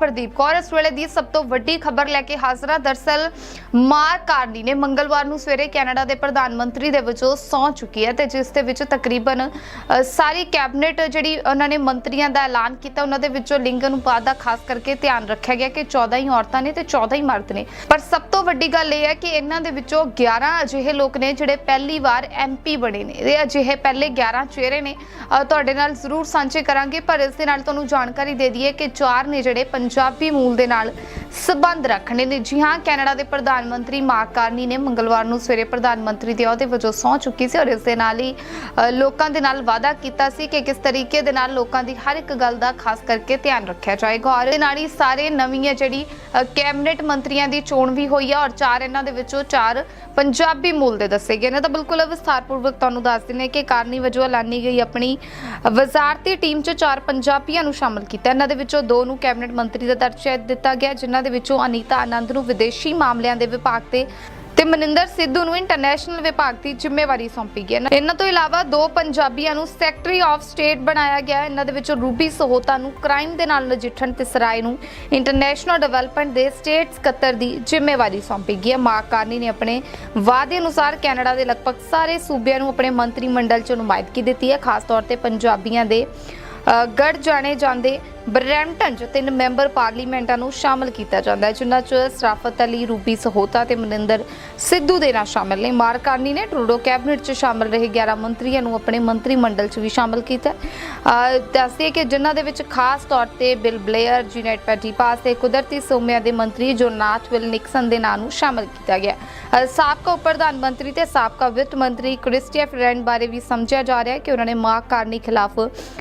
ਪ੍ਰਦੀਪ ਕੌਰ, ਇਸ ਵੇਲੇ ਦੀ ਸਭ ਤੋਂ ਵੱਡੀ ਖਬਰ ਲੈ ਕੇ ਹਾਜ਼ਰ ਹਾਂ। ਦਰਸਲ ਮਾਰ ਕਾਰਨੀ ਨੇ ਮੰਗਲਵਾਰ ਨੂੰ ਸਵੇਰੇ ਕੈਨੇਡਾ ਦੇ ਪ੍ਰਧਾਨ ਮੰਤਰੀ ਦੇ ਵਜੋਂ ਸਹੁੰ ਚੁੱਕੀ ਹੈ ਤੇ ਜਿਸ ਦੇ ਵਿੱਚ ਤਕਰੀਬਨ ਸਾਰੀ ਕੈਬਨਿਟ ਜਿਹੜੀ ਉਹਨਾਂ ਨੇ ਮੰਤਰੀਆਂ ਦਾ ਐਲਾਨ ਕੀਤਾ, ਉਹਨਾਂ ਦੇ ਵਿੱਚੋਂ ਲਿੰਗ ਅਨੁਪਾਤ ਦਾ ਖਾਸ ਕਰਕੇ ਧਿਆਨ ਰੱਖਿਆ ਗਿਆ ਕਿ 14 ਹੀ ਔਰਤਾਂ ਨੇ ਤੇ 14 ਹੀ ਮਰਦ ਨੇ। ਪਰ ਸਭ ਤੋਂ ਵੱਡੀ ਗੱਲ ਇਹ ਹੈ ਕਿ ਇਹਨਾਂ ਦੇ ਵਿੱਚੋਂ 11 ਅਜਿਹੇ ਲੋਕ ਨੇ ਜਿਹੜੇ ਪਹਿਲੀ ਵਾਰ ਐਮਪੀ ਬਣੇ ਨੇ। ਇਹ ਅਜਿਹੇ ਪਹਿਲੇ 11 ਚਿਹਰੇ ਨੇ। ਤੁਹਾਡੇ ਨਾਲ ਜ਼ਰੂਰ ਸਾਂਝੇ ਕਰਾਂਗੇ, ਪਰ ਇਸ ਦੇ ਨਾਲ ਤੁਹਾਨੂੰ ਜਾਣਕਾਰੀ ਦੇ ਦਈਏ ਕਿ ਚਾਰ ਨੇ ਜਿਹੜੇ ਪੰਜਾਬੀ ਮੂਲ ਦੇ ਨਾਲ ਸਬੰਧ ਰੱਖਣੇ ਨੇ। ਜੀ ਹਾਂ, ਕੈਨੇਡਾ ਦੇ ਪ੍ਰਧਾਨ ਮੰਤਰੀ ਮਾਰਕ ਕਾਰਨੀ ਨੇ ਮੰਗਲਵਾਰ ਨੂੰ ਸਵੇਰੇ ਪ੍ਰਧਾਨ ਮੰਤਰੀ ਦੇ ਅਹੁਦੇ ਵਜੋਂ ਸਹੁੰ ਚੁੱਕੀ ਸੀ ਔਰ ਇਸ ਦੇ ਨਾਲ ਹੀ ਲੋਕਾਂ ਦੇ ਨਾਲ ਵਾਅਦਾ ਕੀਤਾ ਸੀ ਕਿ ਕਿਸ ਤਰੀਕੇ ਦੇ ਨਾਲ ਲੋਕਾਂ ਦੀ ਹਰ ਇੱਕ ਗੱਲ ਦਾ ਖਾਸ ਕਰਕੇ ਧਿਆਨ ਰੱਖਿਆ ਜਾਏਗਾ। ਔਰ ਇਹਦੇ ਨਾਲ ਹੀ ਸਾਰੇ ਨਵੀਆਂ ਜਿਹੜੀ ਕੈਬਨਿਟ ਮੰਤਰੀਆਂ ਦੀ ਚੋਣ ਵੀ ਹੋਈ ਹੈ ਔਰ ਚਾਰ ਇਹਨਾਂ ਦੇ ਵਿੱਚੋਂ ਚਾਰ ਪੰਜਾਬੀ ਮੂਲ ਦੇ ਦੱਸੇ ਗਏ ਨੇ। ਤਾਂ ਬਿਲਕੁਲ ਵਿਸਥਾਰਪੂਰਵਕ ਤੁਹਾਨੂੰ ਦੱਸ ਦਿੰਦੇ ਕਿ ਕਾਰਨੀ ਵਜੋਂ ਐਲਾਨੀ ਗਈ ਆਪਣੀ ਵਜ਼ਾਰਤੀ ਟੀਮ 'ਚ ਚਾਰ ਪੰਜਾਬੀਆਂ ਨੂੰ ਸ਼ਾਮਲ ਕੀਤਾ। ਇਹਨਾਂ ਦੇ ਵਿੱਚੋਂ ਦੋ ਨੂੰ ਕੈਬਨਿਟ ਮੰਤਰੀ ਦਾ ਦਰਜਾ ਦਿੱਤਾ ਗਿਆ, ਜਿਨ੍ਹਾਂ ਦੇ ਵਿੱਚੋਂ ਅਨੀਤਾ ਆਨੰਦ ਨੂੰ ਵਿਦੇਸ਼ੀ ਮਾਮਲਿਆਂ ਦੇ ਵਿਭਾਗ ਤੇ ਤੇ ਮਨਿੰਦਰ ਸਿੱਧੂ ਨੂੰ ਇੰਟਰਨੈਸ਼ਨਲ ਵਿਭਾਗ ਦੀ ਜ਼ਿੰਮੇਵਾਰੀ ਸੌਂਪੀ ਗਈ ਹੈ। ਇਹਨਾਂ ਤੋਂ ਇਲਾਵਾ ਦੋ ਪੰਜਾਬੀਆਂ ਨੂੰ ਸੈਕਟਰੀ ਆਫ ਸਟੇਟ ਬਣਾਇਆ ਗਿਆ ਹੈ। ਇਹਨਾਂ ਦੇ ਵਿੱਚੋਂ ਰੂਬੀ ਸਹੋਤਾ ਨੂੰ ਕ੍ਰਾਈਮ ਦੇ ਨਾਲ ਨਜਿੱਠਣ ਤੇ ਸਰਾਏ ਨੂੰ ਇੰਟਰਨੈਸ਼ਨਲ ਡਿਵੈਲਪਮੈਂਟ ਦੇ ਸਟੇਟ ਸਕੱਤਰ ਦੀ ਜ਼ਿੰਮੇਵਾਰੀ ਸੌਂਪੀ ਗਈ ਹੈ। ਮਾਰਕ ਕਾਰਨੀ ਨੇ ਆਪਣੇ ਵਾਅਦੇ ਅਨੁਸਾਰ ਕੈਨੇਡਾ ਦੇ ਲਗਭਗ ਸਾਰੇ ਸੂਬਿਆਂ ਨੂੰ ਆਪਣੇ ਮੰਤਰੀ ਮੰਡਲ 'ਚ ਨੁਮਾਇੰਦਗੀ ਦਿੱਤੀ ਹੈ। ਖਾਸ ਤੌਰ ਤੇ ਪੰਜਾਬੀਆਂ ਦੇ ਗੜ ਜਾਣੇ ਜਾਂਦੇ ਬਰੈਂਪਟਨ 'ਚ ਤਿੰਨ ਮੈਂਬਰ ਪਾਰਲੀਮੈਂਟਾਂ ਨੂੰ ਸ਼ਾਮਲ ਕੀਤਾ ਜਾਂਦਾ ਹੈ, ਜਿਨ੍ਹਾਂ 'ਚ ਸਰਾਫਤ ਅਲੀ, ਰੂਬੀ ਸਹੋਤਾ ਤੇ ਮਨਿੰਦਰ ਸਿੱਧੂ ਦੇ ਨਾਂ ਸ਼ਾਮਲ ਨੇ। ਮਾਰਕ ਕਾਰਨੀ ਨੇ ਟਰੂਡੋ ਕੈਬਨਿਟ 'ਚ ਸ਼ਾਮਲ ਰਹੇ 11 ਮੰਤਰੀਆਂ ਨੂੰ ਆਪਣੇ ਮੰਤਰੀ ਮੰਡਲ 'ਚ ਵੀ ਸ਼ਾਮਲ ਕੀਤਾ। ਹੈ। ਦੱਸਦੇ ਕਿ ਜਿਨ੍ਹਾਂ ਦੇ ਵਿੱਚ ਖਾਸ ਤੌਰ ਤੇ ਬਿਲ ਬਲੇਅਰ, ਜੀਨੈਟ ਪੈਟੀਪਾਸ ਤੇ ਕੁਦਰਤੀ ਸੋਮਿਆਂ ਦੇ ਮੰਤਰੀ ਜੋਨਾਥ ਵਿਲ ਨਿਕਸਨ ਦੇ ਨਾਂ ਨੂੰ ਸ਼ਾਮਲ ਕੀਤਾ ਗਿਆ। ਸਾਬਕਾ ਉਪ ਪ੍ਰਧਾਨ ਮੰਤਰੀ ਤੇ ਸਾਬਕਾ ਵਿੱਤ ਮੰਤਰੀ ਕ੍ਰਿਸਟੀਆ ਫਰੈਂਡ ਬਾਰੇ ਵੀ ਸਮਝਿਆ ਜਾ ਰਿਹਾ ਹੈ ਕਿ ਉਹਨਾਂ ਨੇ ਮਾਰਕ ਕਾਰਨੀ ਖਿਲਾਫ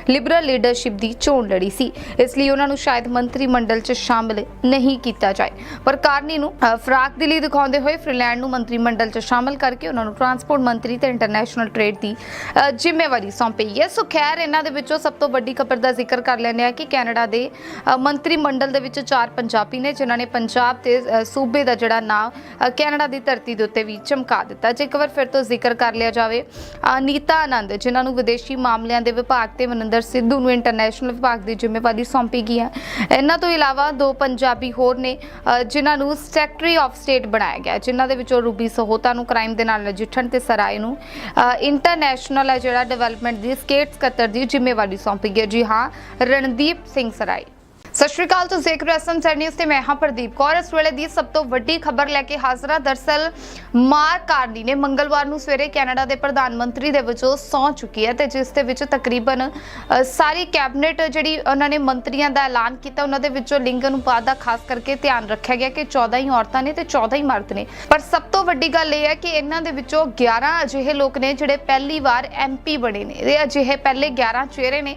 ਲਿਬਰਲ ਲੀਡਰਸ਼ਿਪ ਦੀ ਚੋਣ ਲੜੀ ਸੀ। ਇਸ ਲਈ ਉਹਨਾਂ ਨੂੰ ਸ਼ਾਇਦ ਮੰਤਰੀ ਮੰਡਲ 'ਚ ਸ਼ਾਮਲ ਨਹੀਂ ਕੀਤਾ ਜਾਏ। ਪਰ ਕਾਰਨੀ ਨੂੰ ਫਰਾਕ ਦਿਲੀ ਦਿਖਾਉਂਦੇ ਹੋਏ ਫਿਨਲੈਂਡ ਨੂੰ ਮੰਤਰੀ ਮੰਡਲ 'ਚ ਸ਼ਾਮਲ ਕਰਕੇ ਉਹਨਾਂ ਨੂੰ ਟਰਾਂਸਪੋਰਟ ਮੰਤਰੀ ਤੇ ਇੰਟਰਨੈਸ਼ਨਲ ਟ੍ਰੇਡ ਦੀ ਜ਼ਿੰਮੇਵਾਰੀ ਸੌਂਪੀ। ਹੈ ਸੋ ਖੈਰ, ਇਹਨਾਂ ਦੇ ਵਿੱਚੋਂ ਸਭ ਤੋਂ ਵੱਡੀ ਖਬਰ ਦਾ ਜ਼ਿਕਰ ਕਰ ਲੈਂਦੇ ਆ ਕਿ ਕੈਨੇਡਾ ਦੇ ਮੰਤਰੀ ਮੰਡਲ ਦੇ ਵਿੱਚ ਚਾਰ ਪੰਜਾਬੀ ਨੇ, ਜਿਨ੍ਹਾਂ ਨੇ ਪੰਜਾਬ ਤੇ ਸੂਬੇ ਦਾ ਜਿਹੜਾ ਨਾਮ ਕੈਨੇਡਾ ਦੀ ਧਰਤੀ ਦੇ ਉੱਤੇ ਵੀ ਚਮਕਾ ਦਿੱਤਾ। ਜੇ ਇੱਕ ਵਾਰ ਫਿਰ ਤੋਂ ਜ਼ਿਕਰ ਕਰ ਲਿਆ ਜਾਵੇ ਅਨੀਤਾ ਆਨੰਦ, ਜਿਨ੍ਹਾਂ ਨੂੰ ਵਿਦੇਸ਼ੀ ਮਾਮਲਿਆਂ ਦੇ ਵਿਭਾਗ ਤੇ ਮਨਿੰਦਰ ਸਿੱਧੂ ਨੂੰ ਇੰਟਰਨੈਸ਼ਨਲ ਵਿਭਾਗ ਦੀ ਜ਼ਿੰਮੇਵਾਰੀ ਸੌਂਪੀ ਗਈ ਹੈ ਇਹਨਾਂ ਤੋਂ ਇਲਾਵਾ ਦੋ ਪੰਜਾਬੀ ਹੋਰ ਨੇ ਅ, ਜਿਨ੍ਹਾਂ ਨੂੰ ਸੈਕਟਰੀ ਆਫ ਸਟੇਟ ਬਣਾਇਆ ਗਿਆ ਹੈ, ਜਿਨ੍ਹਾਂ ਦੇ ਵਿੱਚੋਂ ਰੂਬੀ ਸਹੋਤਾ ਨੂੰ ਕ੍ਰਾਈਮ ਦੇ ਨਾਲ ਨਜਿੱਠਣ ਤੇ ਸਰਾਏ ਨੂੰ ਇੰਟਰਨੈਸ਼ਨਲ ਹੈ ਜਿਹੜਾ ਡਿਵੈਲਪਮੈਂਟ ਦੀ ਸਟੇਟ ਸਕੱਤਰ ਦੀ ਜ਼ਿੰਮੇਵਾਰੀ ਸੌਂਪੀ ਗਈ ਹੈ। ਜੀ ਹਾਂ ਰਣਦੀਪ ਸਿੰਘ ਸਰਾਏ ਸਤਿ ਸ਼੍ਰੀ ਅਕਾਲ, ਤੁਸੀਂ ਦੇਖ ਰਹੇ ਹੋ ਐਸਐਮ ਨਿਊਜ਼ ਤੇ ਮੈਂ ਹਾਂ ਪ੍ਰਦੀਪ ਕੌਰ। ਇਸ ਵੇਲੇ ਦੀ ਸਭ ਤੋਂ ਵੱਡੀ ਖਬਰ ਲੈ ਕੇ ਹਾਜ਼ਰ ਹਾਂ। ਦਰਸਲ ਮਾਰ ਕਾਰਨੀ ਨੇ ਮੰਗਲਵਾਰ ਨੂੰ ਸਵੇਰੇ ਕੈਨੇਡਾ ਦੇ ਪ੍ਰਧਾਨ ਮੰਤਰੀ ਦੇ ਵਜੋਂ ਸਹੁੰ ਚੁੱਕੀ ਹੈ ਤੇ ਜਿਸ ਦੇ ਵਿੱਚ ਤਕਰੀਬਨ ਸਾਰੀ ਕੈਬਨਿਟ ਜਿਹੜੀ ਉਹਨਾਂ ਨੇ ਮੰਤਰੀਆਂ ਦਾ ਐਲਾਨ ਕੀਤਾ, ਉਹਨਾਂ ਦੇ ਵਿੱਚੋਂ ਲਿੰਗ ਅਨੁਪਾਤ ਦਾ ਖਾਸ ਕਰਕੇ ਧਿਆਨ ਰੱਖਿਆ ਗਿਆ ਕਿ 14 ਹੀ ਔਰਤਾਂ ਨੇ ਤੇ 14 ਹੀ ਮਰਦ ਨੇ। ਪਰ ਸਭ ਤੋਂ ਵੱਡੀ ਗੱਲ ਇਹ ਹੈ ਕਿ ਇਹਨਾਂ ਦੇ ਵਿੱਚੋਂ 11 ਅਜਿਹੇ ਲੋਕ ਨੇ ਜਿਹੜੇ ਪਹਿਲੀ ਵਾਰ ਐਮਪੀ ਬਣੇ ਨੇ। ਇਹ ਅਜਿਹੇ ਪਹਿਲੇ 11 ਚਿਹਰੇ ਨੇ।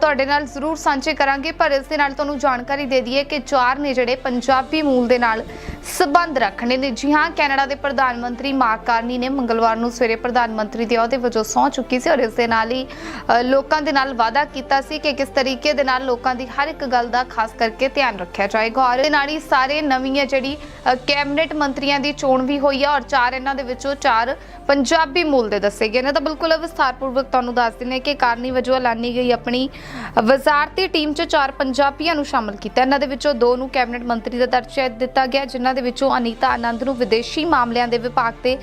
ਤੁਹਾਡੇ ਨਾਲ ਜ਼ਰੂਰ ਸਾਂਝੇ ਕਰਾਂਗੇ, ਪਰ ਇਸ ਦੇ ਨਾਲ ਤੁਹਾਨੂੰ ਜਾਣਕਾਰੀ ਦੇ ਦਈਏ ਕਿ ਚਾਰ ਨੇ ਜਿਹੜੇ ਪੰਜਾਬੀ ਮੂਲ ਦੇ ਨਾਲ ਸਬੰਧ ਰੱਖਣੇ ਨੇ। ਜੀ ਹਾਂ, ਕੈਨੇਡਾ ਦੇ ਪ੍ਰਧਾਨ ਮੰਤਰੀ ਮਾਰਕ ਕਾਰਨੀ ਨੇ ਮੰਗਲਵਾਰ ਨੂੰ ਸਵੇਰੇ ਪ੍ਰਧਾਨ ਮੰਤਰੀ ਦੇ ਅਹੁਦੇ ਵਜੋਂ ਸਹੁੰ ਚੁੱਕੀ ਸੀ ਔਰ ਇਸ ਦੇ ਨਾਲ ਹੀ ਲੋਕਾਂ ਦੇ ਨਾਲ ਵਾਅਦਾ ਕੀਤਾ ਸੀ ਕਿ ਕਿਸ ਤਰੀਕੇ ਦੇ ਨਾਲ ਲੋਕਾਂ ਦੀ ਹਰ ਇੱਕ ਗੱਲ ਦਾ ਖਾਸ ਕਰਕੇ ਧਿਆਨ ਰੱਖਿਆ ਜਾਏਗਾ। ਔਰ ਇਹਦੇ ਨਾਲ ਹੀ ਸਾਰੇ ਨਵੀਆਂ ਜਿਹੜੀ ਕੈਬਨਿਟ ਮੰਤਰੀਆਂ ਦੀ ਚੋਣ ਵੀ ਹੋਈ ਹੈ ਔਰ ਚਾਰ ਇਹਨਾਂ ਦੇ ਵਿੱਚੋਂ ਚਾਰ ਪੰਜਾਬੀ ਮੂਲ ਦੇ ਦੱਸੇ ਗਏ ਨੇ। ਤਾਂ ਬਿਲਕੁਲ ਵਿਸਥਾਰਪੂਰਵਕ ਤੁਹਾਨੂੰ ਦੱਸ ਦਿੰਦੇ ਕਿ ਕਾਰਨੀ ਵਜੋਂ ਐਲਾਨੀ ਗਈ ਆਪਣੀ ਵਜ਼ਾਰਤੀ ਟੀਮ 'ਚ ਚਾਰ ਪੰਜਾਬੀਆਂ ਨੂੰ ਸ਼ਾਮਲ ਕੀਤਾ। ਇਹਨਾਂ ਦੇ ਵਿੱਚੋਂ ਦੋ ਨੂੰ ਕੈਬਨਿਟ ਮੰਤਰੀ ਦਾ ਦਰਜਾ ਦਿੱਤਾ ਗਿਆ, ਜਿਨ੍ਹਾਂ ਦੇ ਵਿੱਚੋਂ ਅਨੀਤਾ ਆਨੰਦ ਨੂੰ ਵਿਦੇਸ਼ੀ ਮਾਮਲਿਆਂ ਦੇ ਵਿਭਾਗ ਤੇ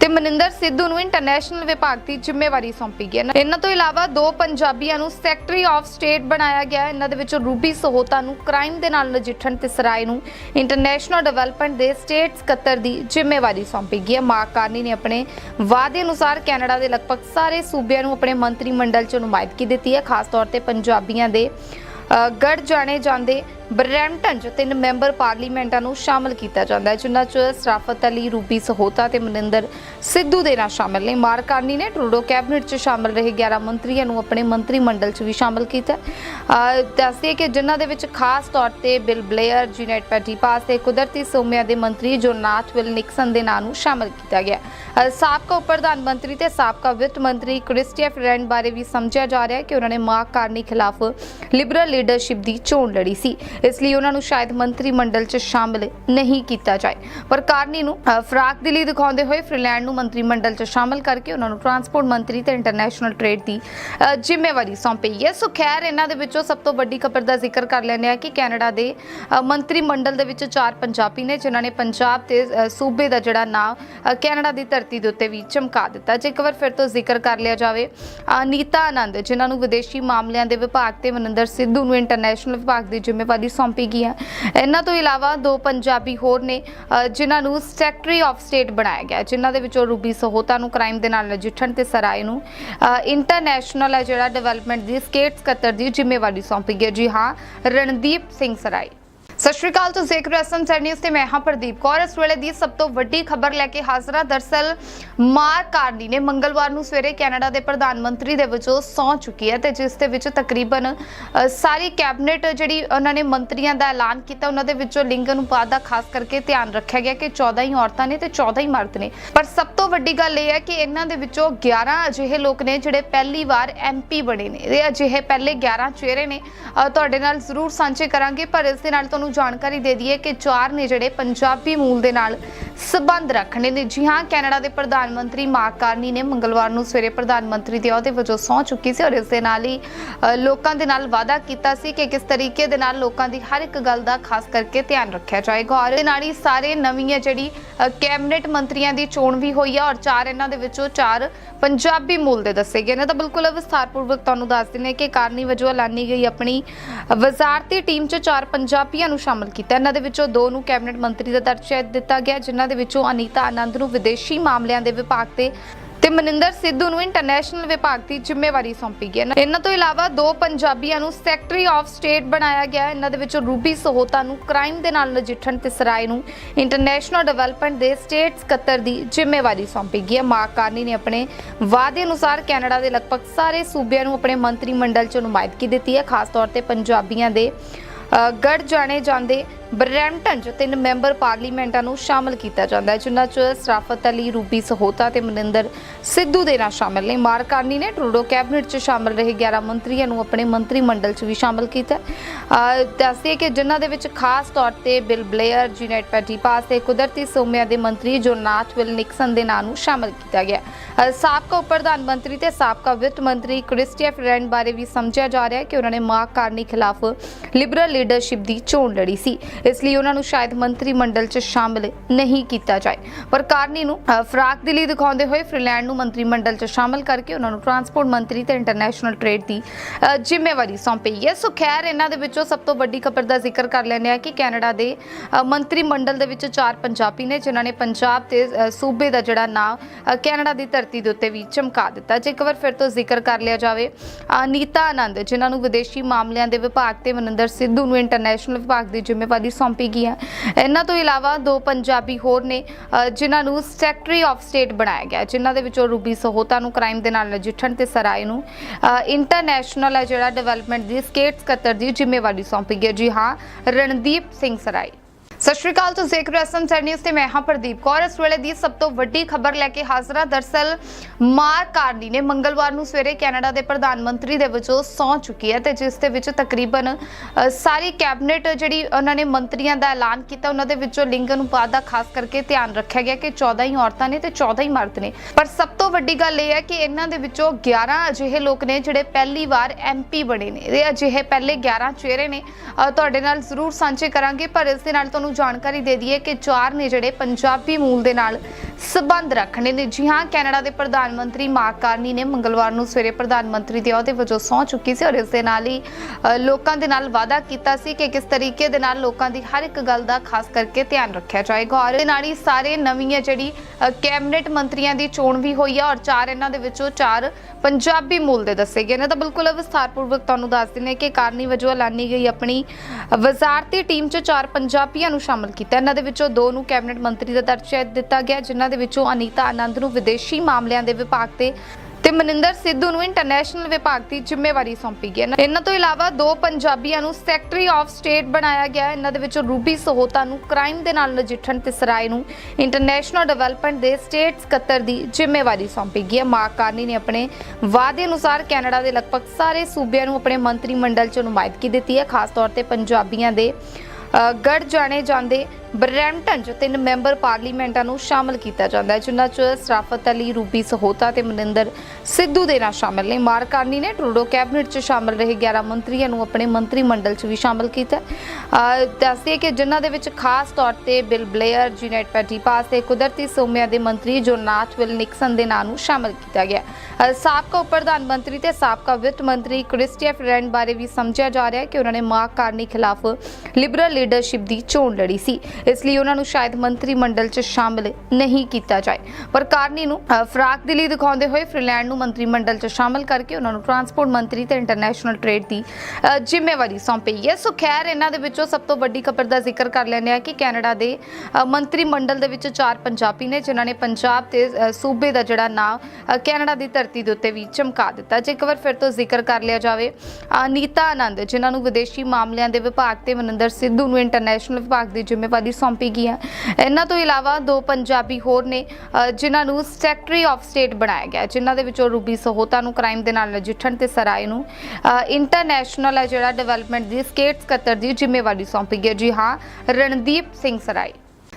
ਤੇ ਮਨਿੰਦਰ ਸਿੱਧੂ ਨੂੰ ਇੰਟਰਨੈਸ਼ਨਲ ਵਿਭਾਗ ਦੀ ਜ਼ਿੰਮੇਵਾਰੀ ਸੌਂਪੀ ਗਈ। ਹੈ ਇਹਨਾਂ ਤੋਂ ਇਲਾਵਾ ਦੋ ਪੰਜਾਬੀਆਂ ਨੂੰ ਸੈਕਟਰੀ ਆਫ ਸਟੇਟ ਬਣਾਇਆ ਗਿਆ। ਹੈ। ਇਹਨਾਂ ਦੇ ਵਿੱਚੋਂ ਰੂਬੀ ਸਹੋਤਾ ਨੂੰ ਕ੍ਰਾਈਮ ਦੇ ਨਾਲ ਨਜਿੱਠਣ ਤੇ ਸਰਾਏ ਨੂੰ ਇੰਟਰਨੈਸ਼ਨਲ ਡਿਵੈਲਪਮੈਂਟ ਦੇ ਸਟੇਟ ਸਕੱਤਰ ਦੀ ਜ਼ਿੰਮੇਵਾਰੀ ਸੌਂਪੀ ਗਈ ਹੈ। ਮਾਰਕ ਕਾਰਨੀ ਨੇ ਆਪਣੇ ਵਾਅਦੇ ਅਨੁਸਾਰ ਕੈਨੇਡਾ ਦੇ ਲਗਭਗ ਸਾਰੇ ਸੂਬਿਆਂ ਨੂੰ ਆਪਣੇ ਮੰਤਰੀ ਮੰਡਲ 'ਚ ਨੁਮਾਇੰਦਗੀ ਦਿੱਤੀ ਹੈ। ਖਾਸ ਤੌਰ ਤੇ ਪੰਜਾਬੀਆਂ ਦੇ ਗੜ ਜਾਣੇ ਜਾਂਦੇ ਬਰੈਂਪਟਨ 'ਚ ਤਿੰਨ ਮੈਂਬਰ ਪਾਰਲੀਮੈਂਟਾਂ ਨੂੰ ਸ਼ਾਮਲ ਕੀਤਾ ਜਾਂਦਾ ਹੈ, ਜਿਨ੍ਹਾਂ 'ਚ ਸਰਾਫਤ ਅਲੀ, ਰੂਬੀ ਸਹੋਤਾ ਤੇ ਮਨਿੰਦਰ ਸਿੱਧੂ ਦੇ ਨਾਲ ਸ਼ਾਮਲ ਨੇ। ਮਾਰਕ ਨੇ ਟਰੂਡੋ ਕੈਬਨਿਟ 'ਚ ਸ਼ਾਮਲ ਰਹੇ 11 ਮੰਤਰੀਆਂ ਨੂੰ ਆਪਣੇ ਮੰਤਰੀ ਮੰਡਲ 'ਚ ਵੀ ਸ਼ਾਮਲ ਕੀਤਾ। ਹੈ। ਦੱਸਦੇ ਕਿ ਜਿਨ੍ਹਾਂ ਦੇ ਵਿੱਚ ਖਾਸ ਤੌਰ ਤੇ ਬਿਲ ਬਲੇਅਰ, ਜੀਨੈਟ ਪੈਟੀਪਾਸ ਤੇ ਕੁਦਰਤੀ ਸੋਮਿਆਂ ਦੇ ਮੰਤਰੀ ਜੋਨਾਥ ਵਿਲ ਨਿਕਸਨ ਦੇ ਨਾਂ ਨੂੰ ਸ਼ਾਮਲ ਕੀਤਾ ਗਿਆ। ਸਾਬਕਾ ਉਪ ਪ੍ਰਧਾਨ ਮੰਤਰੀ ਤੇ ਸਾਬਕਾ ਵਿੱਤ ਮੰਤਰੀ ਕ੍ਰਿਸਟੀਆ ਫਰੈਂਡ ਬਾਰੇ ਵੀ ਸਮਝਿਆ ਜਾ ਰਿਹਾ ਹੈ ਕਿ ਉਹਨਾਂ ਨੇ ਮਾਰਕ ਕਾਰਨੀ ਖਿਲਾਫ ਲਿਬਰਲ ਲੀਡਰਸ਼ਿਪ ਦੀ ਚੋਣ ਲੜੀ ਸੀ। ਇਸ ਲਈ ਉਹਨਾਂ ਨੂੰ ਸ਼ਾਇਦ ਮੰਤਰੀ ਮੰਡਲ 'ਚ ਸ਼ਾਮਲ ਨਹੀਂ ਕੀਤਾ ਜਾਏ। ਪਰ ਕਾਰਨੀ ਨੂੰ ਅ, ਫਰਾਕ ਦਿਲੀ ਦਿਖਾਉਂਦੇ ਹੋਏ ਫਿਨਲੈਂਡ ਨੂੰ ਮੰਤਰੀ ਮੰਡਲ 'ਚ ਸ਼ਾਮਲ ਕਰਕੇ ਉਹਨਾਂ ਨੂੰ ਟਰਾਂਸਪੋਰਟ ਮੰਤਰੀ ਤੇ ਇੰਟਰਨੈਸ਼ਨਲ ਟ੍ਰੇਡ ਦੀ ਜ਼ਿੰਮੇਵਾਰੀ ਸੌਂਪੀ। ਹੈ ਸੋ ਖੈਰ ਇਹਨਾਂ ਦੇ ਵਿੱਚੋਂ ਸਭ ਤੋਂ ਵੱਡੀ ਖਬਰ ਦਾ ਜ਼ਿਕਰ ਕਰ ਲੈਂਦੇ ਆ ਕਿ ਕੈਨੇਡਾ ਦੇ ਮੰਤਰੀ ਮੰਡਲ ਦੇ ਵਿੱਚ ਚਾਰ ਪੰਜਾਬੀ ਨੇ ਜਿਨ੍ਹਾਂ ਨੇ ਪੰਜਾਬ ਤੇ ਸੂਬੇ ਦਾ ਜਿਹੜਾ ਨਾਮ ਕੈਨੇਡਾ ਦੀ ਧਰਤੀ ਦੇ ਉੱਤੇ ਵੀ ਚਮਕਾ ਦਿੱਤਾ। ਜੇ ਇੱਕ ਵਾਰ ਫਿਰ ਤੋਂ ਜ਼ਿਕਰ ਕਰ ਲਿਆ ਜਾਵੇ ਅਨੀਤਾ ਆਨੰਦ ਜਿਨ੍ਹਾਂ ਨੂੰ ਵਿਦੇਸ਼ੀ ਮਾਮਲਿਆਂ ਦੇ ਵਿਭਾਗ ਤੇ ਮਨਿੰਦਰ ਸਿੱਧੂ ਨੂੰ ਇੰਟਰਨੈਸ਼ਨਲ ਵਿਭਾਗ ਦੀ ਜ਼ਿੰਮੇਵਾਰੀ ਸੌਂਪੀ ਗਈ ਹੈ। ਇਹਨਾਂ ਤੋਂ ਇਲਾਵਾ ਦੋ ਪੰਜਾਬੀ ਹੋਰ ਨੇ ਅ, ਜਿਨ੍ਹਾਂ ਨੂੰ ਸੈਕਟਰੀ ਆਫ ਸਟੇਟ ਬਣਾਇਆ ਗਿਆ ਹੈ, ਜਿਨ੍ਹਾਂ ਦੇ ਵਿੱਚੋਂ ਰੂਬੀ ਸਹੋਤਾ ਨੂੰ ਕ੍ਰਾਈਮ ਦੇ ਨਾਲ ਨਜਿੱਠਣ ਤੇ ਸਰਾਏ ਨੂੰ। ਇੰਟਰਨੈਸ਼ਨਲ ਹੈ ਜਿਹੜਾ ਡਿਵੈਲਪਮੈਂਟ ਦੀ ਸਟੇਟ ਸਕੱਤਰ ਦੀ ਜ਼ਿੰਮੇਵਾਰੀ ਸੌਂਪੀ ਗਈ ਹੈ। ਜੀ ਹਾਂ ਰਣਦੀਪ ਸਿੰਘ ਸਰਾਏ। ਸਤਿ ਸ਼੍ਰੀ ਅਕਾਲ ਤੁਸੀਂ ਦੇਖ ਰਹੇ ਹੋ ਐਸਐਮ ਸੈਡ ਨਿਊਜ਼ ਤੇ ਮੈਂ ਹਾਂ ਪ੍ਰਦੀਪ ਕੌਰ। ਇਸ ਵੇਲੇ ਦੀ ਸਭ ਤੋਂ ਵੱਡੀ ਖਬਰ ਲੈ ਕੇ ਹਾਜ਼ਰ ਹਾਂ। ਦਰਸਲ ਮਾਰ ਕਾਰਨੀ ਨੇ ਮੰਗਲਵਾਰ ਨੂੰ ਸਵੇਰੇ ਕੈਨੇਡਾ ਦੇ ਪ੍ਰਧਾਨ ਮੰਤਰੀ ਦੇ ਵਜੋਂ ਸਹੁੰ ਚੁੱਕੀ ਹੈ ਤੇ ਜਿਸ ਦੇ ਵਿੱਚ ਤਕਰੀਬਨ ਅ, ਸਾਰੀ ਕੈਬਨਿਟ ਜਿਹੜੀ ਉਹਨਾਂ ਨੇ ਮੰਤਰੀਆਂ ਦਾ ਐਲਾਨ ਕੀਤਾ ਉਹਨਾਂ ਦੇ ਵਿੱਚੋਂ ਲਿੰਗ ਅਨੁਪਾਤ ਦਾ ਖਾਸ ਕਰਕੇ ਧਿਆਨ ਰੱਖਿਆ ਗਿਆ ਕਿ 14 ਹੀ ਔਰਤਾਂ ਨੇ ਤੇ 14 ਹੀ ਮਰਦ ਨੇ। ਪਰ ਸਭ ਤੋਂ ਵੱਡੀ ਗੱਲ ਇਹ ਹੈ ਕਿ ਇਹਨਾਂ ਦੇ ਵਿੱਚੋਂ 11 ਅਜਿਹੇ ਲੋਕ ਨੇ ਜਿਹੜੇ ਪਹਿਲੀ ਵਾਰ ਐਮਪੀ ਬਣੇ ਨੇ। ਇਹ ਅਜਿਹੇ ਪਹਿਲੇ 11 ਚਿਹਰੇ ਨੇ। ਅ, ਤੁਹਾਡੇ ਨਾਲ ਜ਼ਰੂਰ ਸਾਂਝੇ ਕਰਾਂਗੇ ਪਰ ਇਸ ਦੇ ਨਾਲ ਤੁਹਾਨੂੰ ਜਾਣਕਾਰੀ ਦੇ ਦਈਏ ਕਿ ਚਾਰ ਨੇ ਜਿਹੜੇ ਪੰਜਾਬੀ ਮੂਲ ਦੇ ਨਾਲ ਸਬੰਧ ਰੱਖਣੇ ਨੇ। ਜੀ ਹਾਂ, ਕੈਨੇਡਾ ਦੇ ਪ੍ਰਧਾਨ ਮੰਤਰੀ ਮਾਰਕ ਕਾਰਨੀ ਨੇ ਮੰਗਲਵਾਰ ਨੂੰ ਸਵੇਰੇ ਪ੍ਰਧਾਨ ਮੰਤਰੀ ਦੇ ਅਹੁਦੇ ਵਜੋਂ ਸਹੁੰ ਚੁੱਕੀ ਸੀ ਔਰ ਇਸ ਦੇ ਨਾਲ ਹੀ ਲੋਕਾਂ ਦੇ ਨਾਲ ਵਾਅਦਾ ਕੀਤਾ ਸੀ ਕਿ ਕਿਸ ਤਰੀਕੇ ਦੇ ਨਾਲ ਲੋਕਾਂ ਦੀ ਹਰ ਇੱਕ ਗੱਲ ਦਾ ਖਾਸ ਕਰਕੇ ਧਿਆਨ ਰੱਖਿਆ ਜਾਏਗਾ। ਔਰ ਨਾਲ ਹੀ ਸਾਰੇ ਨਵੀਂ ਹੈ ਜਿਹੜੀ ਕੈਬਨਿਟ ਮੰਤਰੀਆਂ ਦੀ ਚੋਣ ਵੀ ਹੋਈ ਹੈ ਔਰ ਚਾਰ ਇਹਨਾਂ ਦੇ ਵਿੱਚੋਂ ਚਾਰ ਪੰਜਾਬੀ ਮੂਲ ਦੇ ਦੱਸੇ ਗਏ ਨੇ। ਤਾਂ ਬਿਲਕੁਲ ਵਿਸਥਾਰਪੂਰਵਕ ਤੁਹਾਨੂੰ ਦੱਸ ਦਿੰਦੇ ਕਿ ਕਾਰਨੀ ਵਜੋਂ ਐਲਾਨੀ ਗਈ ਆਪਣੀ ਵਜ਼ਾਰਤੀ ਟੀਮ 'ਚ ਚਾਰ ਪੰਜਾਬੀਆਂ ਨੂੰ ਸ਼ਾਮਲ ਕੀਤਾ। ਇਹਨਾਂ ਦੇ ਵਿੱਚੋਂ ਦੋ ਨੂੰ ਕੈਬਨਿਟ ਮੰਤਰੀ ਦਾ ਦਰਜਾ ਦਿੱਤਾ ਗਿਆ, ਜਿਨ੍ਹਾਂ ਦੇ ਵਿੱਚੋਂ ਅਨੀਤਾ ਆਨੰਦ ਨੂੰ ਵਿਦੇਸ਼ੀ ਮਾਮਲਿਆਂ ਦੇ ਵਿਭਾਗ ਤੇ ਤੇ ਮਨਿੰਦਰ ਸਿੱਧੂ ਨੂੰ ਇੰਟਰਨੈਸ਼ਨਲ ਵਿਭਾਗ ਦੀ ਜ਼ਿੰਮੇਵਾਰੀ ਸੌਂਪੀ ਗਈ। ਹੈ ਇਹਨਾਂ ਤੋਂ ਇਲਾਵਾ ਦੋ ਪੰਜਾਬੀਆਂ ਨੂੰ ਸੈਕਟਰੀ ਆਫ ਸਟੇਟ ਬਣਾਇਆ ਗਿਆ। ਹੈ। ਇਹਨਾਂ ਦੇ ਵਿੱਚੋਂ ਰੂਬੀ ਸਹੋਤਾ ਨੂੰ ਕ੍ਰਾਈਮ ਦੇ ਨਾਲ ਨਜਿੱਠਣ ਤੇ ਸਰਾਏ ਨੂੰ ਇੰਟਰਨੈਸ਼ਨਲ ਡਿਵੈਲਪਮੈਂਟ ਦੇ ਸਟੇਟ ਸਕੱਤਰ ਦੀ ਜ਼ਿੰਮੇਵਾਰੀ ਸੌਂਪੀ ਗਈ ਹੈ। ਮਾਰਕ ਕਾਰਨੀ ਨੇ ਆਪਣੇ ਵਾਅਦੇ ਅਨੁਸਾਰ ਕੈਨੇਡਾ ਦੇ ਲਗਭਗ ਸਾਰੇ ਸੂਬਿਆਂ ਨੂੰ ਆਪਣੇ ਮੰਤਰੀ ਮੰਡਲ 'ਚ ਨੁਮਾਇੰਦਗੀ ਦਿੱਤੀ ਹੈ। ਖਾਸ ਤੌਰ ਤੇ ਪੰਜਾਬੀਆਂ ਦੇ ਗੜ ਜਾਣੇ ਜਾਂਦੇ ਬਰੈਂਪਟਨ 'ਚ ਤਿੰਨ ਮੈਂਬਰ ਪਾਰਲੀਮੈਂਟਾਂ ਨੂੰ ਸ਼ਾਮਲ ਕੀਤਾ ਜਾਂਦਾ ਹੈ, ਜਿਨ੍ਹਾਂ 'ਚ ਸਰਾਫਤ ਅਲੀ, ਰੂਬੀ ਸਹੋਤਾ ਤੇ ਮਨਿੰਦਰ ਸਿੱਧੂ ਦੇ ਨਾਂ ਸ਼ਾਮਲ ਨੇ। ਮਾਰਕ ਨੇ ਟਰੂਡੋ ਕੈਬਨਿਟ 'ਚ ਸ਼ਾਮਲ ਰਹੇ 11 ਮੰਤਰੀਆਂ ਨੂੰ ਆਪਣੇ ਮੰਤਰੀ ਮੰਡਲ 'ਚ ਵੀ ਸ਼ਾਮਲ ਕੀਤਾ ਹੈ। ਦੱਸਦੇ ਕਿ ਜਿਨ੍ਹਾਂ ਦੇ ਵਿੱਚ ਖਾਸ ਤੌਰ ਤੇ ਬਿਲ ਬਲੇਅਰ, ਜੀਨੈਟ ਪੈਟੀਪਾਸ ਤੇ ਕੁਦਰਤੀ ਸੋਮਿਆਂ ਦੇ ਮੰਤਰੀ ਜੋਨਾਥ ਵਿਲ ਨਿਕਸਨ ਦੇ ਨਾਂ ਨੂੰ ਸ਼ਾਮਲ ਕੀਤਾ ਗਿਆ ਸਾਬਕਾ ਉਪ ਪ੍ਰਧਾਨ ਮੰਤਰੀ ਤੇ ਸਾਬਕਾ ਵਿੱਤ ਮੰਤਰੀ ਕ੍ਰਿਸਟੀਆ ਫਰੈਂਡ ਬਾਰੇ ਵੀ ਸਮਝਿਆ ਜਾ ਰਿਹਾ ਹੈ ਕਿ ਉਹਨਾਂ ਨੇ ਮਾਰਕ ਖਿਲਾਫ ਲਿਬਰਲ ਲੀਡਰਸ਼ਿਪ ਦੀ ਚੋਣ ਲੜੀ ਸੀ। ਇਸ ਲਈ ਉਹਨਾਂ ਨੂੰ ਸ਼ਾਇਦ ਮੰਤਰੀ ਮੰਡਲ 'ਚ ਸ਼ਾਮਲ ਨਹੀਂ ਕੀਤਾ ਜਾਏ। ਪਰ ਕਾਰਨੀ ਨੂੰ ਅ, ਫਰਾਕ ਦਿਲੀ ਦਿਖਾਉਂਦੇ ਹੋਏ ਫਿਨਲੈਂਡ ਨੂੰ ਮੰਤਰੀ ਮੰਡਲ 'ਚ ਸ਼ਾਮਲ ਕਰਕੇ ਉਹਨਾਂ ਨੂੰ ਟਰਾਂਸਪੋਰਟ ਮੰਤਰੀ ਤੇ ਇੰਟਰਨੈਸ਼ਨਲ ਟ੍ਰੇਡ ਦੀ ਜ਼ਿੰਮੇਵਾਰੀ ਸੌਂਪੀ ਹੈ। ਸੋ ਖੈਰ ਇਹਨਾਂ ਦੇ ਵਿੱਚੋਂ ਸਭ ਤੋਂ ਵੱਡੀ ਖਬਰ ਦਾ ਜ਼ਿਕਰ ਕਰ ਲੈਂਦੇ ਆ ਕਿ ਕੈਨੇਡਾ ਦੇ ਮੰਤਰੀ ਮੰਡਲ ਦੇ ਵਿੱਚ ਚਾਰ ਪੰਜਾਬੀ ਨੇ ਜਿਨ੍ਹਾਂ ਨੇ ਪੰਜਾਬ ਤੇ ਸੂਬੇ ਦਾ ਜਿਹੜਾ ਨਾਮ ਕੈਨੇਡਾ ਦੀ ਧਰਤੀ ਦੇ ਉੱਤੇ ਵੀ ਚਮਕਾ ਦਿੱਤਾ। ਜੇ ਇੱਕ ਵਾਰ ਫਿਰ ਤੋਂ ਜ਼ਿਕਰ ਕਰ ਲਿਆ ਜਾਵੇ ਨੀਤਾ ਆਨੰਦ ਜਿਨ੍ਹਾਂ ਨੂੰ ਵਿਦੇਸ਼ੀ ਮਾਮਲਿਆਂ ਦੇ ਵਿਭਾਗ ਤੇ ਮਨਿੰਦਰ ਸਿੱਧੂ ਨੂੰ ਇੰਟਰਨੈਸ਼ਨਲ ਵਿਭਾਗ ਦੀ ਜ਼ਿੰਮੇਵਾਰੀ ਸੌਂਪੀ ਗਈ ਹੈ ਇਹਨਾਂ ਤੋਂ ਇਲਾਵਾ ਦੋ ਪੰਜਾਬੀ ਹੋਰ ਨੇ ਅ, ਜਿਨ੍ਹਾਂ ਨੂੰ ਸੈਕਟਰੀ ਆਫ ਸਟੇਟ ਬਣਾਇਆ ਗਿਆ ਹੈ, ਜਿਨ੍ਹਾਂ ਦੇ ਵਿੱਚੋਂ ਰੂਬੀ ਸਹੋਤਾ ਨੂੰ ਕ੍ਰਾਈਮ ਦੇ ਨਾਲ ਨਜਿੱਠਣ ਤੇ ਸਰਾਏ ਨੂੰ ਇੰਟਰਨੈਸ਼ਨਲ ਹੈ ਜਿਹੜਾ ਡਿਵੈਲਪਮੈਂਟ ਦੀ ਸਟੇਟ ਸਕੱਤਰ ਦੀ ਜ਼ਿੰਮੇਵਾਰੀ ਸੌਂਪੀ ਗਈ ਹੈ। ਜੀ ਹਾਂ ਰਣਦੀਪ ਸਿੰਘ ਸਰਾਏ ਸਤਿ ਸ਼੍ਰੀ ਅਕਾਲ, ਤੁਸੀਂ ਦੇਖ ਰਹੇ ਹੋ ਐਸਐਮ ਨਿਊਜ਼ ਤੇ ਮੈਂ ਹਾਂ ਪ੍ਰਦੀਪ ਕੌਰ। ਇਸ ਵੇਲੇ ਦੀ ਸਭ ਤੋਂ ਵੱਡੀ ਖਬਰ ਲੈ ਕੇ ਹਾਜ਼ਰ ਹਾਂ। ਦਰਸਲ ਮਾਰਕ ਕਾਰਨੀ ਨੇ ਮੰਗਲਵਾਰ ਨੂੰ ਸਵੇਰੇ ਕੈਨੇਡਾ ਦੇ ਪ੍ਰਧਾਨ ਮੰਤਰੀ ਦੇ ਵਜੋਂ ਸਹੁੰ ਚੁੱਕੀ ਹੈ ਤੇ ਜਿਸ ਦੇ ਵਿੱਚ ਤਕਰੀਬਨ ਸਾਰੀ ਕੈਬਨਿਟ ਜਿਹੜੀ ਉਹਨਾਂ ਨੇ ਮੰਤਰੀਆਂ ਦਾ ਐਲਾਨ ਕੀਤਾ, ਉਹਨਾਂ ਦੇ ਵਿੱਚੋਂ ਲਿੰਗ ਅਨੁਪਾਤ ਦਾ ਖਾਸ ਕਰਕੇ ਧਿਆਨ ਰੱਖਿਆ ਗਿਆ ਕਿ 14 ਹੀ ਔਰਤਾਂ ਨੇ ਤੇ 14 ਹੀ ਮਰਦ ਨੇ। ਪਰ ਸਭ ਤੋਂ ਵੱਡੀ ਗੱਲ ਇਹ ਹੈ ਕਿ ਇਹਨਾਂ ਦੇ ਵਿੱਚੋਂ 11 ਅਜਿਹੇ ਲੋਕ ਨੇ ਜਿਹੜੇ ਪਹਿਲੀ ਵਾਰ ਐਮਪੀ ਬਣੇ ਨੇ। ਇਹ ਅਜਿਹੇ ਪਹਿਲੇ 11 ਚਿਹਰੇ ਨੇ। ਤੁਹਾਡੇ ਨਾਲ ਜ਼ਰੂਰ ਸਾਂਝੇ ਕਰਾਂਗੇ, ਪਰ ਇਸ ਦੇ ਨਾਲ ਤੁਹਾਨੂੰ ਜਾਣਕਾਰੀ ਦੇ ਦਈਏ ਕਿ ਚਾਰ ਨੇ ਜਿਹੜੇ ਪੰਜਾਬੀ ਮੂਲ ਦੇ ਨਾਲ ਸਬੰਧ ਰੱਖਣੇ ਨੇ ਜੀ ਹਾਂ, ਕੈਨੇਡਾ ਦੇ ਪ੍ਰਧਾਨ ਮੰਤਰੀ ਮਾਰਕ ਕਾਰਨੀ ਨੇ ਮੰਗਲਵਾਰ ਨੂੰ ਸਵੇਰੇ ਪ੍ਰਧਾਨ ਮੰਤਰੀ ਦੇ ਅਹੁਦੇ ਵਜੋਂ ਸਹੁੰ ਚੁੱਕੀ ਸੀ ਔਰ ਇਸ ਦੇ ਨਾਲ ਹੀ ਲੋਕਾਂ ਦੇ ਨਾਲ ਵਾਅਦਾ ਕੀਤਾ ਸੀ ਕਿ ਕਿਸ ਤਰੀਕੇ ਦੇ ਨਾਲ ਲੋਕਾਂ ਦੀ ਹਰ ਇੱਕ ਗੱਲ ਦਾ ਖਾਸ ਕਰਕੇ ਧਿਆਨ ਰੱਖਿਆ ਜਾਏਗਾ ਔਰ ਨਾਲ ਹੀ ਸਾਰੇ ਨਵੀਂ ਹੈ ਜਿਹੜੀ ਕੈਬਨਿਟ ਮੰਤਰੀਆਂ ਦੀ ਚੋਣ ਵੀ ਹੋਈ ਹੈ ਔਰ ਚਾਰ ਇਹਨਾਂ ਦੇ ਵਿੱਚੋਂ ਚਾਰ ਪੰਜਾਬੀ ਮੂਲ ਦੇ ਦੱਸੇ ਗਏ ਨੇ। ਤਾਂ ਬਿਲਕੁਲ ਵਿਸਥਾਰਪੂਰਵਕ ਤੁਹਾਨੂੰ ਦੱਸ ਦਿੰਦੇ ਕਿ ਕਾਰਨੀ ਵਜੋਂ ਐਲਾਨੀ ਗਈ ਆਪਣੀ ਵਜ਼ਾਰਤੀ ਟੀਮ 'ਚ ਚਾਰ ਪੰਜਾਬੀਆਂ ਨੂੰ ਸ਼ਾਮਲ ਕੀਤਾ। ਇਹਨਾਂ ਦੇ ਵਿੱਚੋਂ ਦੋ ਨੂੰ ਕੈਬਨਿਟ ਮੰਤਰੀ ਦਾ ਦਰਜਾ ਦਿੱਤਾ ਗਿਆ, ਜਿਨ੍ਹਾਂ ਦੇ ਵਿੱਚੋਂ ਅਨੀਤਾ ਆਨੰਦ ਨੂੰ ਵਿਦੇਸ਼ੀ ਮਾਮਲਿਆਂ ਦੇ ਵਿਭਾਗ ਤੇ ਤੇ ਮਨਿੰਦਰ ਸਿੱਧੂ ਨੂੰ ਇੰਟਰਨੈਸ਼ਨਲ ਵਿਭਾਗ ਦੀ ਜ਼ਿੰਮੇਵਾਰੀ ਸੌਂਪੀ ਗਈ ਹੈ। ਇਹਨਾਂ ਤੋਂ ਇਲਾਵਾ ਦੋ ਪੰਜਾਬੀਆਂ ਨੂੰ ਸੈਕਟਰੀ ਆਫ ਸਟੇਟ ਬਣਾਇਆ ਗਿਆ ਇਹਨਾਂ ਦੇ ਵਿੱਚੋਂ ਰੂਬੀ ਸਹੋਤਾ ਨੂੰ ਕ੍ਰਾਈਮ ਦੇ ਨਾਲ ਨਜਿੱਠਣ ਤੇ ਸਰਾਏ ਨੂੰ ਇੰਟਰਨੈਸ਼ਨਲ ਡਿਵੈਲਪਮੈਂਟ ਦੇ ਸਟੇਟ ਸਕੱਤਰ ਦੀ ਜ਼ਿੰਮੇਵਾਰੀ ਸੌਂਪੀ ਗਈ ਹੈ। ਮਾਰਕ ਕਾਰਨੀ ਨੇ ਆਪਣੇ ਵਾਅਦੇ ਅਨੁਸਾਰ ਕੈਨੇਡਾ ਦੇ ਲਗਭਗ ਸਾਰੇ ਸੂਬਿਆਂ ਨੂੰ ਆਪਣੇ ਮੰਤਰੀ ਮੰਡਲ 'ਚ ਨੁਮਾਇੰਦਗੀ ਦਿੱਤੀ ਹੈ। ਖਾਸ ਤੌਰ ਤੇ ਪੰਜਾਬੀਆਂ ਦੇ ਗੜ ਜਾਣੇ ਜਾਂਦੇ ਬਰੈਂਪਟਨ 'ਚ ਤਿੰਨ ਮੈਂਬਰ ਪਾਰਲੀਮੈਂਟਾਂ ਨੂੰ ਸ਼ਾਮਲ ਕੀਤਾ ਜਾਂਦਾ ਹੈ, ਜਿਨ੍ਹਾਂ 'ਚ ਸਰਾਫਤ ਅਲੀ, ਰੂਬੀ ਸਹੋਤਾ ਤੇ ਮਨਿੰਦਰ ਸਿੱਧੂ ਦੇ ਨਾਂ ਸ਼ਾਮਲ ਨੇ। ਮਾਰਕ ਨੇ ਟਰੂਡੋ ਕੈਬਨਿਟ 'ਚ ਸ਼ਾਮਲ ਰਹੇ 11 ਮੰਤਰੀਆਂ ਨੂੰ ਆਪਣੇ ਮੰਤਰੀ ਮੰਡਲ 'ਚ ਵੀ ਸ਼ਾਮਲ ਕੀਤਾ ਹੈ। ਦੱਸਦੇ ਕਿ ਜਿਨ੍ਹਾਂ ਦੇ ਵਿੱਚ ਖਾਸ ਤੌਰ ਤੇ ਬਿਲ ਬਲੇਅਰ, ਜੀਨੇਟ ਪੈਟੀਪਾਸ ਤੇ ਕੁਦਰਤੀ ਸੋਮਿਆਂ ਦੇ ਮੰਤਰੀ ਜੋਨਾਥ ਵਿਲ ਨਿਕਸਨ ਦੇ ਨਾਂ ਨੂੰ ਸ਼ਾਮਲ ਕੀਤਾ ਗਿਆ ਸਾਬਕਾ ਉਪ ਪ੍ਰਧਾਨ ਮੰਤਰੀ ਤੇ ਸਾਬਕਾ ਵਿੱਤ ਮੰਤਰੀ ਕ੍ਰਿਸਟੀਆ ਫਰੈਂਡ ਬਾਰੇ ਵੀ ਸਮਝਿਆ ਜਾ ਰਿਹਾ ਹੈ ਕਿ ਉਹਨਾਂ ਨੇ ਮਾਰਕ ਕਾਰਨੀ ਖਿਲਾਫ ਲਿਬਰਲ ਲੀਡਰਸ਼ਿਪ ਦੀ ਚੋਣ ਲੜੀ ਸੀ। ਇਸ ਲਈ ਉਹਨਾਂ ਨੂੰ ਸ਼ਾਇਦ ਮੰਤਰੀ ਮੰਡਲ 'ਚ ਸ਼ਾਮਲ ਨਹੀਂ ਕੀਤਾ ਜਾਏ। ਪਰ ਕਾਰਨੀ ਨੂੰ ਅ, ਫਰਾਕ ਦਿਲੀ ਦਿਖਾਉਂਦੇ ਹੋਏ ਫਿਨਲੈਂਡ ਨੂੰ ਮੰਤਰੀ ਮੰਡਲ 'ਚ ਸ਼ਾਮਲ ਕਰਕੇ ਉਹਨਾਂ ਨੂੰ ਟਰਾਂਸਪੋਰਟ ਮੰਤਰੀ ਤੇ ਇੰਟਰਨੈਸ਼ਨਲ ਟ੍ਰੇਡ ਦੀ ਜ਼ਿੰਮੇਵਾਰੀ ਸੌਂਪੀ ਹੈ। ਸੋ ਖੈਰ ਇਹਨਾਂ ਦੇ ਵਿੱਚੋਂ ਸਭ ਤੋਂ ਵੱਡੀ ਖਬਰ ਦਾ ਜ਼ਿਕਰ ਕਰ ਲੈਂਦੇ ਆ ਕਿ ਕੈਨੇਡਾ ਦੇ ਮੰਤਰੀ ਮੰਡਲ ਦੇ ਵਿੱਚ ਚਾਰ ਪੰਜਾਬੀ ਨੇ ਜਿਨ੍ਹਾਂ ਨੇ ਪੰਜਾਬ ਤੇ ਸੂਬੇ ਦਾ ਜਿਹੜਾ ਨਾਮ ਕੈਨੇਡਾ ਦੀ ਧਰਤੀ ਦੇ ਉੱਤੇ ਵੀ ਚਮਕਾ ਦਿੱਤਾ। ਜੇ ਇੱਕ ਵਾਰ ਫਿਰ ਤੋਂ ਜ਼ਿਕਰ ਕਰ ਲਿਆ ਜਾਵੇ ਨੀਤਾ ਆਨੰਦ ਜਿਨ੍ਹਾਂ ਨੂੰ ਵਿਦੇਸ਼ੀ ਮਾਮਲਿਆਂ ਦੇ ਵਿਭਾਗ ਤੇ ਮਨਿੰਦਰ ਸਿੱਧੂ ਨੂੰ ਇੰਟਰਨੈਸ਼ਨਲ ਵਿਭਾਗ ਦੀ ਜ਼ਿੰਮੇਵਾਰੀ ਸੌਂਪੀ ਗਈ ਹੈ ਇਹਨਾਂ ਤੋਂ ਇਲਾਵਾ ਦੋ ਪੰਜਾਬੀ ਹੋਰ ਨੇ ਅ, ਜਿਨ੍ਹਾਂ ਨੂੰ ਸੈਕਟਰੀ ਆਫ ਸਟੇਟ ਬਣਾਇਆ ਗਿਆ ਹੈ, ਜਿਨ੍ਹਾਂ ਦੇ ਵਿੱਚੋਂ ਰੂਬੀ ਸਹੋਤਾ ਨੂੰ ਕ੍ਰਾਈਮ ਦੇ ਨਾਲ ਨਜਿੱਠਣ ਤੇ ਸਰਾਏ ਨੂੰ ਇੰਟਰਨੈਸ਼ਨਲ ਹੈ ਜਿਹੜਾ ਡਿਵੈਲਪਮੈਂਟ ਦੀ ਸਟੇਟ ਸਕੱਤਰ ਦੀ ਜ਼ਿੰਮੇਵਾਰੀ ਸੌਂਪੀ ਗਈ ਹੈ। ਜੀ ਹਾਂ ਰਣਦੀਪ ਸਿੰਘ ਸਰਾਏ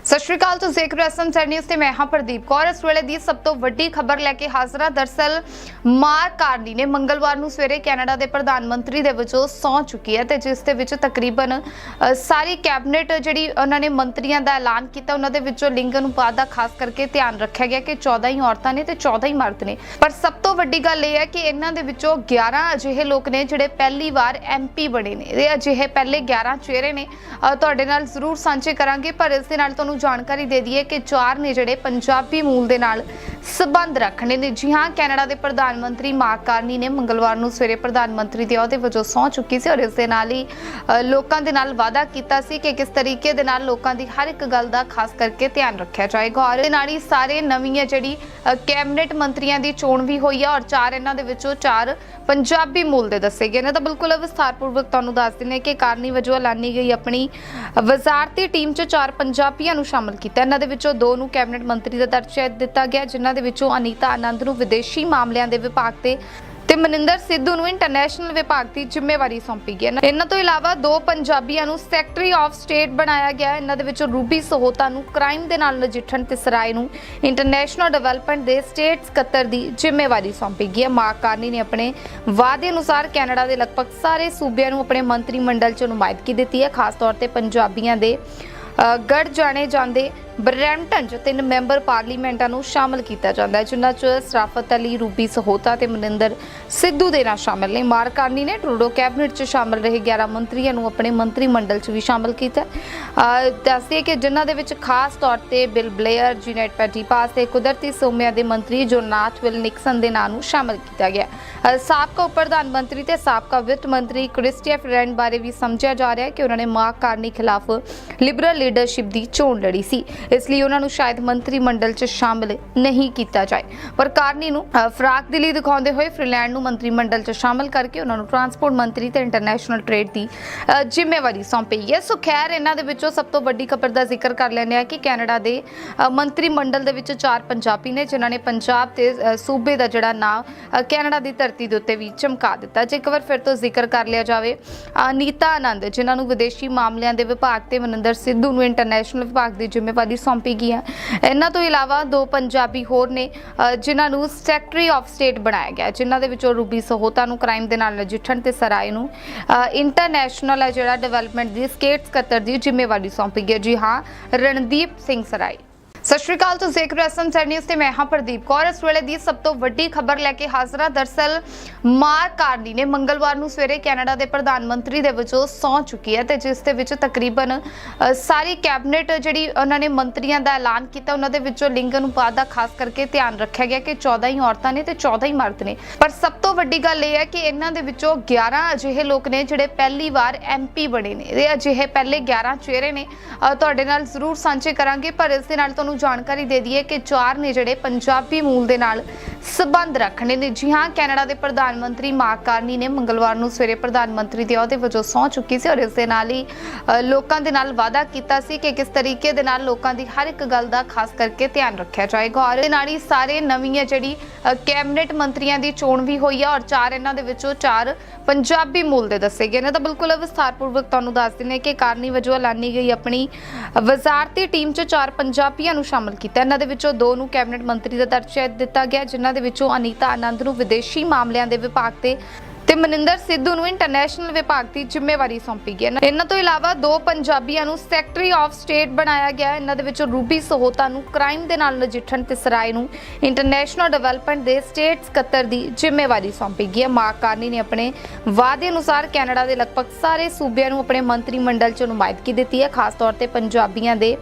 ਸਤਿ ਸ਼੍ਰੀ ਅਕਾਲ ਤੁਸੀਂ ਦੇਖ ਰਹੇ ਹੋ ਐਸਐਮ ਸੈਡ ਨਿਊਜ਼ ਤੇ ਮੈਂ ਹਾਂ ਪ੍ਰਦੀਪ ਕੌਰ। ਇਸ ਵੇਲੇ ਦੀ ਸਭ ਤੋਂ ਵੱਡੀ ਖਬਰ ਲੈ ਕੇ ਹਾਜ਼ਰ ਹਾਂ। ਦਰਸਲ ਮਾਰਕ ਕਾਰਨੀ ਨੇ ਮੰਗਲਵਾਰ ਨੂੰ ਸਵੇਰੇ ਕੈਨੇਡਾ ਦੇ ਪ੍ਰਧਾਨ ਮੰਤਰੀ ਦੇ ਵਜੋਂ ਸੌਂ ਚੁੱਕੀ ਹੈ ਤੇ ਜਿਸ ਦੇ ਵਿੱਚ ਤਕਰੀਬਨ ਅ, ਸਾਰੀ ਕੈਬਨਿਟ ਜਿਹੜੀ ਉਹਨਾਂ ਨੇ ਮੰਤਰੀਆਂ ਦਾ ਐਲਾਨ ਕੀਤਾ ਉਹਨਾਂ ਦੇ ਵਿੱਚੋਂ ਲਿੰਗ ਅਨੁਪਾਤ ਦਾ ਖਾਸ ਕਰਕੇ ਧਿਆਨ ਰੱਖਿਆ ਗਿਆ ਕਿ 14 ਹੀ ਔਰਤਾਂ ਨੇ ਤੇ 14 ਹੀ ਮਰਦ ਨੇ। ਪਰ ਸਭ ਤੋਂ ਵੱਡੀ ਗੱਲ ਇਹ ਹੈ ਕਿ ਇਹਨਾਂ ਦੇ ਵਿੱਚੋਂ 11 ਅਜਿਹੇ ਲੋਕ ਨੇ ਜਿਹੜੇ ਪਹਿਲੀ ਵਾਰ ਐਮਪੀ ਬਣੇ ਨੇ। ਇਹ ਅਜਿਹੇ ਪਹਿਲੇ 11 ਚਿਹਰੇ ਨੇ। ਅ, ਤੁਹਾਡੇ ਨਾਲ ਜ਼ਰੂਰ ਸਾਂਝੇ ਕਰਾਂਗੇ ਪਰ ਇਸ ਦੇ ਨਾਲ ਤੁਹਾਨੂੰ ਜਾਣਕਾਰੀ ਦੇ ਦਈਏ ਕਿ ਚਾਰ ਨੇ ਜਿਹੜੇ ਪੰਜਾਬੀ ਮੂਲ ਦੇ ਨਾਲ ਸਬੰਧ ਰੱਖਣੇ ਨੇ। ਜੀ ਹਾਂ, ਕੈਨੇਡਾ ਦੇ ਪ੍ਰਧਾਨ ਮੰਤਰੀ ਮਾਰਕ ਕਾਰਨੀ ਨੇ ਮੰਗਲਵਾਰ ਨੂੰ ਸਵੇਰੇ ਪ੍ਰਧਾਨ ਮੰਤਰੀ ਦੇ ਅਹੁਦੇ ਵਜੋਂ ਸਹੁੰ ਚੁੱਕੀ ਸੀ ਔਰ ਇਸ ਦੇ ਨਾਲ ਹੀ ਲੋਕਾਂ ਦੇ ਨਾਲ ਵਾਅਦਾ ਕੀਤਾ ਸੀ ਕਿ ਕਿਸ ਤਰੀਕੇ ਦੇ ਨਾਲ ਲੋਕਾਂ ਦੀ ਹਰ ਇੱਕ ਗੱਲ ਦਾ ਖਾਸ ਕਰਕੇ ਧਿਆਨ ਰੱਖਿਆ ਜਾਏਗਾ। ਔਰ ਇਹਦੇ ਨਾਲ ਹੀ ਸਾਰੇ ਨਵੀਆਂ ਜਿਹੜੀ ਕੈਬਨਿਟ ਮੰਤਰੀਆਂ ਦੀ ਚੋਣ ਵੀ ਹੋਈ ਹੈ ਔਰ ਚਾਰ ਇਹਨਾਂ ਦੇ ਵਿੱਚੋਂ ਚਾਰ ਪੰਜਾਬੀ ਮੂਲ ਦੇ ਦੱਸੇ ਗਏ ਨੇ। ਤਾਂ ਬਿਲਕੁਲ ਵਿਸਥਾਰਪੂਰਵਕ ਤੁਹਾਨੂੰ ਦੱਸ ਦਿੰਨੇ ਕਿ ਕਾਰਨੀ ਵਜੋਂ ਐਲਾਨੀ ਗਈ ਆਪਣੀ ਵਜ਼ਾਰਤੀ ਟੀਮ 'ਚ ਚਾਰ ਪੰਜਾਬੀਆਂ ਨੂੰ ਸ਼ਾਮਲ ਕੀਤਾ। ਇਹਨਾਂ ਦੇ ਵਿੱਚੋਂ ਦੋ ਨੂੰ ਕੈਬਨਿਟ ਮੰਤਰੀ ਦਾ ਦਰਜਾ ਦਿੱਤਾ ਗਿਆ, ਜਿਨ੍ਹਾਂ ਦੇ ਵਿੱਚੋਂ ਅਨੀਤਾ ਆਨੰਦ ਨੂੰ ਵਿਦੇਸ਼ੀ ਮਾਮਲਿਆਂ ਦੇ ਵਿਭਾਗ ਤੇ ਤੇ ਮਨਿੰਦਰ ਸਿੱਧੂ ਨੂੰ ਇੰਟਰਨੈਸ਼ਨਲ ਵਿਭਾਗ ਦੀ ਜ਼ਿੰਮੇਵਾਰੀ ਸੌਂਪੀ ਗਈ ਹੈ। ਇਹਨਾਂ ਤੋਂ ਇਲਾਵਾ ਦੋ ਪੰਜਾਬੀਆਂ ਨੂੰ ਸੈਕਟਰੀ ਆਫ ਸਟੇਟ ਬਣਾਇਆ ਗਿਆ। ਇਹਨਾਂ ਦੇ ਵਿੱਚੋਂ ਰੂਬੀ ਸਹੋਤਾ ਨੂੰ ਕ੍ਰਾਈਮ ਦੇ ਨਾਲ ਨਜਿੱਠਣ ਤੇ ਸਰਾਏ ਨੂੰ ਇੰਟਰਨੈਸ਼ਨਲ ਡਿਵੈਲਪਮੈਂਟ ਦੇ ਸਟੇਟ ਸਕੱਤਰ ਦੀ ਜ਼ਿੰਮੇਵਾਰੀ ਸੌਂਪੀ ਗਈ ਹੈ। ਮਾਰਕ ਕਾਰਨੀ ਨੇ ਆਪਣੇ ਵਾਅਦੇ ਅਨੁਸਾਰ ਕੈਨੇਡਾ ਦੇ ਲਗਭਗ ਸਾਰੇ ਸੂਬਿਆਂ ਨੂੰ ਆਪਣੇ ਮੰਤਰੀ ਮੰਡਲ 'ਚ ਨੁਮਾਇੰਦਗੀ ਦਿੱਤੀ ਹੈ। ਖਾਸ ਤੌਰ ਤੇ ਪੰਜਾਬੀਆਂ ਦੇ ਗੜ ਜਾਣੇ ਜਾਂਦੇ ਬਰੈਂਪਟਨ 'ਚ ਤਿੰਨ ਮੈਂਬਰ ਪਾਰਲੀਮੈਂਟਾਂ ਨੂੰ ਸ਼ਾਮਲ ਕੀਤਾ ਜਾਂਦਾ ਹੈ, ਜਿਨ੍ਹਾਂ 'ਚ ਸਰਾਫਤ ਅਲੀ, ਰੂਬੀ ਸਹੋਤਾ ਤੇ ਮਨਿੰਦਰ ਸਿੱਧੂ ਦੇ ਨਾਂ ਸ਼ਾਮਲ ਨੇ। ਮਾਰਕ ਕਾਰਨੀ ਨੇ ਟਰੂਡੋ ਕੈਬਨਿਟ 'ਚ ਸ਼ਾਮਲ ਰਹੇ 11 ਮੰਤਰੀਆਂ ਨੂੰ ਆਪਣੇ ਮੰਤਰੀ ਮੰਡਲ 'ਚ ਵੀ ਸ਼ਾਮਲ ਕੀਤਾ ਹੈ। ਦੱਸਦੇ ਕਿ ਜਿਨ੍ਹਾਂ ਦੇ ਵਿੱਚ ਖਾਸ ਤੌਰ ਤੇ ਬਿਲ ਬਲੇਅਰ, ਜੀਨੇਟ ਪੈਟੀਪਾਸ ਤੇ ਕੁਦਰਤੀ ਸੋਮਿਆਂ ਦੇ ਮੰਤਰੀ ਜੋਨਾਥ ਵਿਲ ਨਿਕਸਨ ਦੇ ਨਾਂ ਨੂੰ ਸ਼ਾਮਲ ਕੀਤਾ ਗਿਆ ਸਾਬਕਾ ਉਪ ਪ੍ਰਧਾਨ ਮੰਤਰੀ ਤੇ ਸਾਬਕਾ ਵਿੱਤ ਮੰਤਰੀ ਕ੍ਰਿਸਟੀਆ ਫਰੈਂਡ ਬਾਰੇ ਵੀ ਸਮਝਿਆ ਜਾ ਰਿਹਾ ਹੈ ਕਿ ਉਹਨਾਂ ਨੇ ਮਾਰਕ ਕਾਰਨੀ ਖਿਲਾਫ ਲਿਬਰਲ ਲੀਡਰਸ਼ਿਪ ਦੀ ਚੋਣ ਲੜੀ ਸੀ। ਇਸ ਲਈ ਉਹਨਾਂ ਨੂੰ ਸ਼ਾਇਦ ਮੰਤਰੀ ਮੰਡਲ 'ਚ ਸ਼ਾਮਲ ਨਹੀਂ ਕੀਤਾ ਜਾਏ। ਪਰ ਕਾਰਨੀ ਨੂੰ ਅ, ਫਰਾਕ ਦਿਲੀ ਦਿਖਾਉਂਦੇ ਹੋਏ ਫਿਨਲੈਂਡ ਨੂੰ ਮੰਤਰੀ ਮੰਡਲ 'ਚ ਸ਼ਾਮਲ ਕਰਕੇ ਉਹਨਾਂ ਨੂੰ ਟਰਾਂਸਪੋਰਟ ਮੰਤਰੀ ਤੇ ਇੰਟਰਨੈਸ਼ਨਲ ਟ੍ਰੇਡ ਦੀ ਜ਼ਿੰਮੇਵਾਰੀ ਸੌਂਪੀ ਹੈ। ਸੋ ਖੈਰ ਇਹਨਾਂ ਦੇ ਵਿੱਚੋਂ ਸਭ ਤੋਂ ਵੱਡੀ ਖਬਰ ਦਾ ਜ਼ਿਕਰ ਕਰ ਲੈਂਦੇ ਆ ਕਿ ਕੈਨੇਡਾ ਦੇ ਮੰਤਰੀ ਮੰਡਲ ਦੇ ਵਿੱਚ ਚਾਰ ਪੰਜਾਬੀ ਨੇ ਜਿਨ੍ਹਾਂ ਨੇ ਪੰਜਾਬ ਤੇ ਸੂਬੇ ਦਾ ਜਿਹੜਾ ਨਾਮ ਕੈਨੇਡਾ ਦੀ ਧਰਤੀ ਦੇ ਉੱਤੇ ਵੀ ਚਮਕਾ ਦਿੱਤਾ। ਜੇ ਇੱਕ ਵਾਰ ਫਿਰ ਤੋਂ ਜ਼ਿਕਰ ਕਰ ਲਿਆ ਜਾਵੇ ਅਨੀਤਾ ਆਨੰਦ ਜਿਨ੍ਹਾਂ ਨੂੰ ਵਿਦੇਸ਼ੀ ਮਾਮਲਿਆਂ ਦੇ ਵਿਭਾਗ ਤੇ ਮਨਿੰਦਰ ਸਿੱਧੂ ਨੂੰ ਇੰਟਰਨੈਸ਼ਨਲ ਵਿਭਾਗ ਦੀ ਜ਼ਿੰਮੇਵਾਰੀ ਸੌਂਪੀ ਗਈ ਹੈ ਇਹਨਾਂ ਤੋਂ ਇਲਾਵਾ ਦੋ ਪੰਜਾਬੀ ਹੋਰ ਨੇ ਅ, ਜਿਨ੍ਹਾਂ ਨੂੰ ਸੈਕਟਰੀ ਆਫ ਸਟੇਟ ਬਣਾਇਆ ਗਿਆ ਹੈ, ਜਿਨ੍ਹਾਂ ਦੇ ਵਿੱਚੋਂ ਰੂਬੀ ਸਹੋਤਾ ਨੂੰ ਕ੍ਰਾਈਮ ਦੇ ਨਾਲ ਨਜਿੱਠਣ ਤੇ ਸਰਾਏ ਨੂੰ ਇੰਟਰਨੈਸ਼ਨਲ ਹੈ ਜਿਹੜਾ ਡਿਵੈਲਪਮੈਂਟ ਦੀ ਸਕੇਟ ਸਕੱਤਰ ਦੀ ਜ਼ਿੰਮੇਵਾਰੀ ਸੌਂਪੀ ਗਈ ਹੈ। ਜੀ ਹਾਂ ਰਣਦੀਪ ਸਿੰਘ ਸਰਾਏ ਸਤਿ ਸ਼੍ਰੀ ਅਕਾਲ ਤੁਸੀਂ ਦੇਖ ਰਹੇ ਹੋ ਐਸਐਮ ਸੈਡ ਨਿਊਜ਼ ਤੇ ਮੈਂ ਹਾਂ ਪ੍ਰਦੀਪ ਕੌਰ। ਇਸ ਵੇਲੇ ਦੀ ਸਭ ਤੋਂ ਵੱਡੀ ਖਬਰ ਲੈ ਕੇ ਹਾਜ਼ਰ ਹਾਂ। ਦਰਸਲ ਮਾਰਕ ਕਾਰਨੀ ਨੇ ਮੰਗਲਵਾਰ ਨੂੰ ਸਵੇਰੇ ਕੈਨੇਡਾ ਦੇ ਪ੍ਰਧਾਨ ਮੰਤਰੀ ਦੇ ਵਜੋਂ ਸੌਂ ਚੁੱਕੀ ਹੈ ਤੇ ਜਿਸ ਦੇ ਵਿੱਚ ਤਕਰੀਬਨ ਅ, ਸਾਰੀ ਕੈਬਨਿਟ ਜਿਹੜੀ ਉਹਨਾਂ ਨੇ ਮੰਤਰੀਆਂ ਦਾ ਐਲਾਨ ਕੀਤਾ ਉਹਨਾਂ ਦੇ ਵਿੱਚੋਂ ਲਿੰਗ ਅਨੁਪਾਤ ਦਾ ਖਾਸ ਕਰਕੇ ਧਿਆਨ ਰੱਖਿਆ ਗਿਆ ਕਿ 14 ਹੀ ਔਰਤਾਂ ਨੇ ਤੇ 14 ਹੀ ਮਰਦ ਨੇ। ਪਰ ਸਭ ਤੋਂ ਵੱਡੀ ਗੱਲ ਇਹ ਹੈ ਕਿ ਇਹਨਾਂ ਦੇ ਵਿੱਚੋਂ 11 ਅਜਿਹੇ ਲੋਕ ਨੇ ਜਿਹੜੇ ਪਹਿਲੀ ਵਾਰ ਐਮਪੀ ਬਣੇ ਨੇ। ਇਹ ਅਜਿਹੇ ਪਹਿਲੇ 11 ਚਿਹਰੇ ਨੇ। ਅ, ਤੁਹਾਡੇ ਨਾਲ ਜ਼ਰੂਰ ਸਾਂਝੇ ਕਰਾਂਗੇ ਪਰ ਇਸ ਦੇ ਨਾਲ ਤੁਹਾਨੂੰ ਜਾਣਕਾਰੀ ਦੇ ਦਈਏ ਕਿ ਚਾਰ ਨੇ ਜਿਹੜੇ ਪੰਜਾਬੀ ਮੂਲ ਦੇ ਨਾਲ ਸਬੰਧ ਰੱਖਣੇ ਨੇ। ਜੀ ਹਾਂ, ਕੈਨੇਡਾ ਦੇ ਪ੍ਰਧਾਨ ਮੰਤਰੀ ਮਾਰਕ ਕਾਰਨੀ ਨੇ ਮੰਗਲਵਾਰ ਨੂੰ ਸਵੇਰੇ ਪ੍ਰਧਾਨ ਮੰਤਰੀ ਦੇ ਅਹੁਦੇ ਵਜੋਂ ਸਹੁੰ ਚੁੱਕੀ ਸੀ ਔਰ ਇਸ ਦੇ ਨਾਲ ਹੀ ਲੋਕਾਂ ਦੇ ਨਾਲ ਵਾਅਦਾ ਕੀਤਾ ਸੀ ਕਿ ਕਿਸ ਤਰੀਕੇ ਦੇ ਨਾਲ ਲੋਕਾਂ ਦੀ ਹਰ ਇੱਕ ਗੱਲ ਦਾ ਖਾਸ ਕਰਕੇ ਧਿਆਨ ਰੱਖਿਆ ਜਾਏਗਾ। ਔਰ ਨਾਲ ਹੀ ਸਾਰੇ ਨਵੀਆਂ ਜਿਹੜੀ ਕੈਬਨਿਟ ਮੰਤਰੀਆਂ ਦੀ ਚੋਣ ਵੀ ਹੋਈ ਆ ਔਰ ਚਾਰ ਇਹਨਾਂ ਦੇ ਵਿੱਚੋਂ ਚਾਰ ਪੰਜਾਬੀ ਮੂਲ ਦੇ ਦੱਸੇ ਗਏ ਨੇ। ਤਾਂ ਬਿਲਕੁਲ ਵਿਸਥਾਰਪੂਰਵਕ ਤੁਹਾਨੂੰ ਦੱਸ ਦਿੰਨੇ ਕਿ ਕਾਰਨੀ ਵਜੋਂ ਐਲਾਨੀ ਗਈ ਆਪਣੀ ਵਜ਼ਾਰਤੀ ਟੀਮ 'ਚ ਚਾਰ ਪੰਜਾਬੀਆਂ ਨੂੰ ਸ਼ਾਮਲ ਕੀਤਾ। ਇਹਨਾਂ ਦੇ ਵਿੱਚੋਂ ਦੋ ਨੂੰ ਕੈਬਨਿਟ ਮੰਤਰੀ ਦਾ ਦਰਜਾ ਦਿੱਤਾ ਗਿਆ, ਜਿਨ੍ਹਾਂ ਦੇ ਵਿੱਚੋਂ ਅਨੀਤਾ ਆਨੰਦ ਨੂੰ ਵਿਦੇਸ਼ੀ ਮਾਮਲਿਆਂ ਦੇ ਵਿਭਾਗ ਤੇ ਤੇ ਮਨਿੰਦਰ ਸਿੱਧੂ ਨੂੰ ਇੰਟਰਨੈਸ਼ਨਲ ਵਿਭਾਗ ਦੀ ਜ਼ਿੰਮੇਵਾਰੀ ਸੌਂਪੀ ਗਈ ਹੈ। ਇਹਨਾਂ ਤੋਂ ਇਲਾਵਾ ਦੋ ਪੰਜਾਬੀਆਂ ਨੂੰ ਸੈਕਟਰੀ ਆਫ ਸਟੇਟ ਬਣਾਇਆ ਗਿਆ ਹੈ। ਇਹਨਾਂ ਦੇ ਵਿੱਚੋਂ ਰੂਬੀ ਸਹੋਤਾ ਨੂੰ ਕ੍ਰਾਈਮ ਦੇ ਨਾਲ ਨਜਿੱਠਣ ਤੇ ਸਰਾਏ ਨੂੰ ਇੰਟਰਨੈਸ਼ਨਲ ਡਿਵੈਲਪਮੈਂਟ ਦੇ ਸਟੇਟ ਸਕੱਤਰ ਦੀ ਜ਼ਿੰਮੇਵਾਰੀ ਸੌਂਪੀ ਗਈ ਹੈ। ਮਾਰਕ ਕਾਰਨੀ ਨੇ ਆਪਣੇ ਵਾਅਦੇ ਅਨੁਸਾਰ ਕੈਨੇਡਾ ਦੇ ਲਗਭਗ ਸਾਰੇ ਸੂਬਿਆਂ ਨੂੰ ਆਪਣੇ ਮੰਤਰੀ ਮੰਡਲ 'ਚ ਨੁਮਾਇੰਦਗੀ ਦਿੱਤੀ ਹੈ। ਖਾਸ ਤੌਰ ਤੇ ਪੰਜਾਬੀਆਂ ਦੇ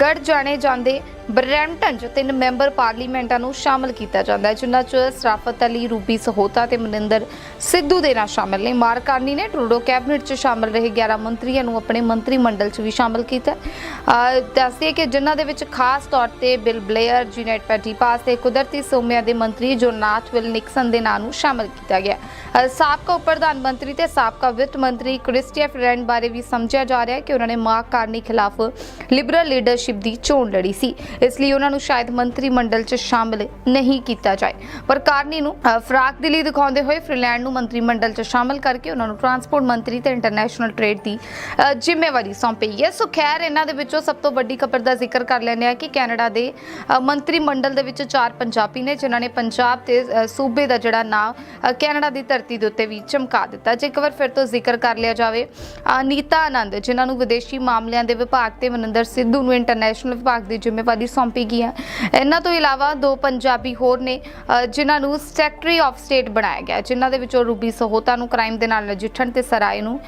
ਗੜ ਜਾਣੇ ਜਾਂਦੇ ਬਰੈਂਪਟਨ 'ਚ ਤਿੰਨ ਮੈਂਬਰ ਪਾਰਲੀਮੈਂਟਾਂ ਨੂੰ ਸ਼ਾਮਲ ਕੀਤਾ ਜਾਂਦਾ ਹੈ, ਜਿਨ੍ਹਾਂ 'ਚ ਸਰਾਫਤ ਅਲੀ, ਰੂਬੀ ਸਹੋਤਾ ਤੇ ਮਨਿੰਦਰ ਸਿੱਧੂ ਦੇ ਨਾਂ ਸ਼ਾਮਲ ਨੇ। ਮਾਰਕ ਨੇ ਟਰੂਡੋ ਕੈਬਨਿਟ 'ਚ ਸ਼ਾਮਲ ਰਹੇ 11 ਮੰਤਰੀਆਂ ਨੂੰ ਆਪਣੇ ਮੰਤਰੀ ਮੰਡਲ 'ਚ ਵੀ ਸ਼ਾਮਲ ਕੀਤਾ ਹੈ। ਦੱਸਦੇ ਕਿ ਜਿਨ੍ਹਾਂ ਦੇ ਵਿੱਚ ਖਾਸ ਤੌਰ ਤੇ ਬਿਲ ਬਲੇਅਰ, ਜੀਨੇਟ ਪੈਟੀਪਾਸ ਤੇ ਕੁਦਰਤੀ ਸੋਮਿਆਂ ਦੇ ਮੰਤਰੀ ਜੋਨਾਥ ਵਿਲ ਨਿਕਸਨ ਦੇ ਨਾਂ ਨੂੰ ਸ਼ਾਮਲ ਕੀਤਾ ਗਿਆ ਸਾਬਕਾ ਉਪ ਪ੍ਰਧਾਨ ਮੰਤਰੀ ਤੇ ਸਾਬਕਾ ਵਿੱਤ ਮੰਤਰੀ ਕ੍ਰਿਸਟੀਆ ਫਰੈਂਡ ਬਾਰੇ ਵੀ ਸਮਝਿਆ ਜਾ ਰਿਹਾ ਹੈ ਕਿ ਉਹਨਾਂ ਨੇ ਮਾਰਕ ਕਾਰਨੀ ਖਿਲਾਫ ਲਿਬਰਲ ਲੀਡਰਸ਼ਿਪ ਦੀ ਚੋਣ ਲੜੀ ਸੀ। ਇਸ ਲਈ ਉਹਨਾਂ ਨੂੰ ਸ਼ਾਇਦ ਮੰਤਰੀ ਮੰਡਲ 'ਚ ਸ਼ਾਮਲ ਨਹੀਂ ਕੀਤਾ ਜਾਏ। ਪਰ ਕਾਰਨੀ ਨੂੰ ਅ, ਫਰਾਕ ਦਿਲੀ ਦਿਖਾਉਂਦੇ ਹੋਏ ਫਿਨਲੈਂਡ ਨੂੰ ਮੰਤਰੀ ਮੰਡਲ 'ਚ ਸ਼ਾਮਲ ਕਰਕੇ ਉਹਨਾਂ ਨੂੰ ਟਰਾਂਸਪੋਰਟ ਮੰਤਰੀ ਤੇ ਇੰਟਰਨੈਸ਼ਨਲ ਟ੍ਰੇਡ ਦੀ ਜ਼ਿੰਮੇਵਾਰੀ ਸੌਂਪੀ ਹੈ। ਸੋ ਖੈਰ ਇਹਨਾਂ ਦੇ ਵਿੱਚੋਂ ਸਭ ਤੋਂ ਵੱਡੀ ਖਬਰ ਦਾ ਜ਼ਿਕਰ ਕਰ ਲੈਂਦੇ ਆ ਕਿ ਕੈਨੇਡਾ ਦੇ ਮੰਤਰੀ ਮੰਡਲ ਦੇ ਵਿੱਚ ਚਾਰ ਪੰਜਾਬੀ ਨੇ ਜਿਨ੍ਹਾਂ ਨੇ ਪੰਜਾਬ ਤੇ ਸੂਬੇ ਦਾ ਜਿਹੜਾ ਨਾਮ ਕੈਨੇਡਾ ਦੀ ਧਰਤੀ ਦੇ ਉੱਤੇ ਵੀ ਚਮਕਾ ਦਿੱਤਾ। ਜੇ ਇੱਕ ਵਾਰ ਫਿਰ ਤੋਂ ਜ਼ਿਕਰ ਕਰ ਲਿਆ ਜਾਵੇ ਅਨੀਤਾ ਆਨੰਦ ਜਿਨ੍ਹਾਂ ਨੂੰ ਵਿਦੇਸ਼ੀ ਮਾਮਲਿਆਂ ਦੇ ਵਿਭਾਗ ਤੇ ਮਨਿੰਦਰ ਸਿੱਧੂ ਨੂੰ ਇੰਟਰਨੈਸ਼ਨਲ ਵਿਭਾਗ ਦੀ ਜ਼ਿੰਮੇਵਾਰੀ ਸੌਂਪੀ ਗਈ ਹੈ ਇਹਨਾਂ ਤੋਂ ਇਲਾਵਾ ਦੋ ਪੰਜਾਬੀ ਹੋਰ ਨੇ ਅ, ਜਿਨ੍ਹਾਂ ਨੂੰ ਸੈਕਟਰੀ ਆਫ ਸਟੇਟ ਬਣਾਇਆ ਗਿਆ ਹੈ, ਜਿਨ੍ਹਾਂ ਦੇ ਵਿੱਚੋਂ ਰੂਬੀ ਸਹੋਤਾ ਨੂੰ ਕ੍ਰਾਈਮ ਦੇ ਨਾਲ ਨਜਿੱਠਣ ਤੇ ਸਰਾਏ ਨੂੰ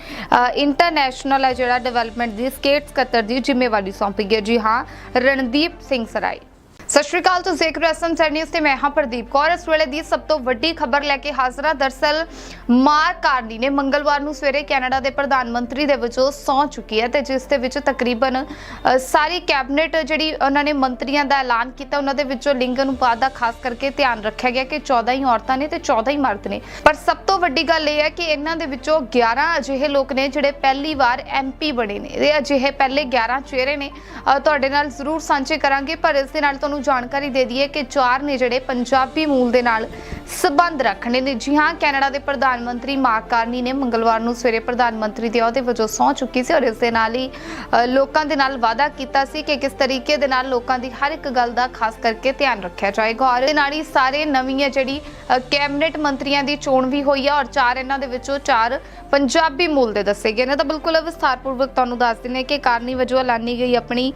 ਇੰਟਰਨੈਸ਼ਨਲ ਹੈ ਜਿਹੜਾ ਡਿਵੈਲਪਮੈਂਟ ਦੀ ਸਕੇਟ ਸਕੱਤਰ ਦੀ ਜ਼ਿੰਮੇਵਾਰੀ ਸੌਂਪੀ ਗਈ ਹੈ। ਜੀ ਹਾਂ ਰਣਦੀਪ ਸਿੰਘ ਸਰਾਏ ਸਤਿ ਸ਼੍ਰੀ ਅਕਾਲ ਤੁਸੀਂ ਦੇਖ ਰਹੇ ਹੋ ਐਸਐਮ ਸੈਡ ਨਿਊਜ਼ ਤੇ ਮੈਂ ਹਾਂ ਪ੍ਰਦੀਪ ਕੌਰ। ਇਸ ਵੇਲੇ ਦੀ ਸਭ ਤੋਂ ਵੱਡੀ ਖਬਰ ਲੈ ਕੇ ਹਾਜ਼ਰ ਦਰਸਲ ਮਾਰਕ ਕਾਰਨੀ ਨੇ ਮੰਗਲਵਾਰ ਨੂੰ ਸਵੇਰੇ ਕੈਨੇਡਾ ਦੇ ਪ੍ਰਧਾਨ ਮੰਤਰੀ ਦੇ ਵਜੋਂ ਸਹੁੰ ਚੁੱਕੀ ਹੈ ਤੇ ਜਿਸ ਦੇ ਵਿੱਚ ਤਕਰੀਬਨ ਅ, ਸਾਰੀ ਕੈਬਨਿਟ ਜਿਹੜੀ ਉਹਨਾਂ ਨੇ ਮੰਤਰੀਆਂ ਦਾ ਐਲਾਨ ਕੀਤਾ ਉਹਨਾਂ ਦੇ ਵਿੱਚੋਂ ਲਿੰਗ ਅਨੁਪਾਤ ਦਾ ਖਾਸ ਕਰਕੇ ਧਿਆਨ ਰੱਖਿਆ ਗਿਆ ਕਿ 14 ਹੀ ਔਰਤਾਂ ਨੇ ਤੇ 14 ਹੀ ਮਰਦ ਨੇ। ਪਰ ਸਭ ਤੋਂ ਵੱਡੀ ਗੱਲ ਇਹ ਹੈ ਕਿ ਇਹਨਾਂ ਦੇ ਵਿੱਚੋਂ 11 ਅਜਿਹੇ ਲੋਕ ਨੇ ਜਿਹੜੇ ਪਹਿਲੀ ਵਾਰ ਐਮਪੀ ਬਣੇ ਨੇ। ਇਹ ਅਜਿਹੇ ਪਹਿਲੇ 11 ਚਿਹਰੇ ਨੇ। ਅ, ਤੁਹਾਡੇ ਨਾਲ ਜ਼ਰੂਰ ਸਾਂਝੇ ਕਰਾਂਗੇ ਪਰ ਇਸ ਦੇ ਨਾਲ ਤੁਹਾਨੂੰ ਜਾਣਕਾਰੀ ਦੇ ਦਈਏ ਕਿ ਚਾਰ ਨੇ ਜਿਹੜੇ ਪੰਜਾਬੀ ਮੂਲ ਦੇ ਨਾਲ ਸਬੰਧ ਰੱਖਣੇ ਨੇ। ਜੀ ਹਾਂ, ਕੈਨੇਡਾ ਦੇ ਪ੍ਰਧਾਨ ਮੰਤਰੀ ਮਾਰਕ ਕਾਰਨੀ ਨੇ ਮੰਗਲਵਾਰ ਨੂੰ ਸਵੇਰੇ ਪ੍ਰਧਾਨ ਮੰਤਰੀ ਦੇ ਅਹੁਦੇ ਵਜੋਂ ਸਹੁੰ ਚੁੱਕੀ ਸੀ ਔਰ ਇਸ ਦੇ ਨਾਲ ਹੀ ਲੋਕਾਂ ਦੇ ਨਾਲ ਵਾਅਦਾ ਕੀਤਾ ਸੀ ਕਿ ਕਿਸ ਤਰੀਕੇ ਦੇ ਨਾਲ ਲੋਕਾਂ ਦੀ ਹਰ ਇੱਕ ਗੱਲ ਦਾ ਖਾਸ ਕਰਕੇ ਧਿਆਨ ਰੱਖਿਆ ਜਾਏਗਾ। ਔਰ ਨਾਲ ਹੀ ਸਾਰੇ ਨਵੀਆਂ ਜਿਹੜੀ ਕੈਬਨਿਟ ਮੰਤਰੀਆਂ ਦੀ ਚੋਣ ਵੀ ਹੋਈ ਹੈ ਔਰ ਚਾਰ ਇਹਨਾਂ ਦੇ ਵਿੱਚੋਂ ਚਾਰ ਪੰਜਾਬੀ ਮੂਲ ਦੇ ਦੱਸੇ ਗਏ ਨੇ। ਤਾਂ ਬਿਲਕੁਲ ਵਿਸਥਾਰਪੂਰਵਕ ਤੁਹਾਨੂੰ ਦੱਸ ਦਿੰਨੇ ਕਿ ਕਾਰਨੀ ਵਜੋਂ ਐਲਾਨੀ ਗਈ ਆਪਣੀ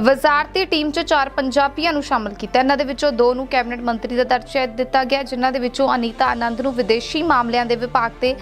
ਵਜ਼ਾਰਤੀ ਟੀਮ 'ਚ ਚਾਰ ਪੰਜਾਬੀਆਂ ਨੂੰ ਸ਼ਾਮਲ ਕੀਤਾ। ਇਹਨਾਂ ਦੇ ਵਿੱਚੋਂ ਦੋ ਨੂੰ ਕੈਬਨਿਟ ਮੰਤਰੀ ਦਾ ਦਰਜਾ ਦਿੱਤਾ ਗਿਆ, ਜਿਨ੍ਹਾਂ ਦੇ ਵਿੱਚੋਂ ਅਨੀਤਾ ਆਨੰਦ ਨੂੰ ਵਿਦੇਸ਼ੀ ਮਾਮਲਿਆਂ ਦੇ ਵਿਭਾਗ ਤੇ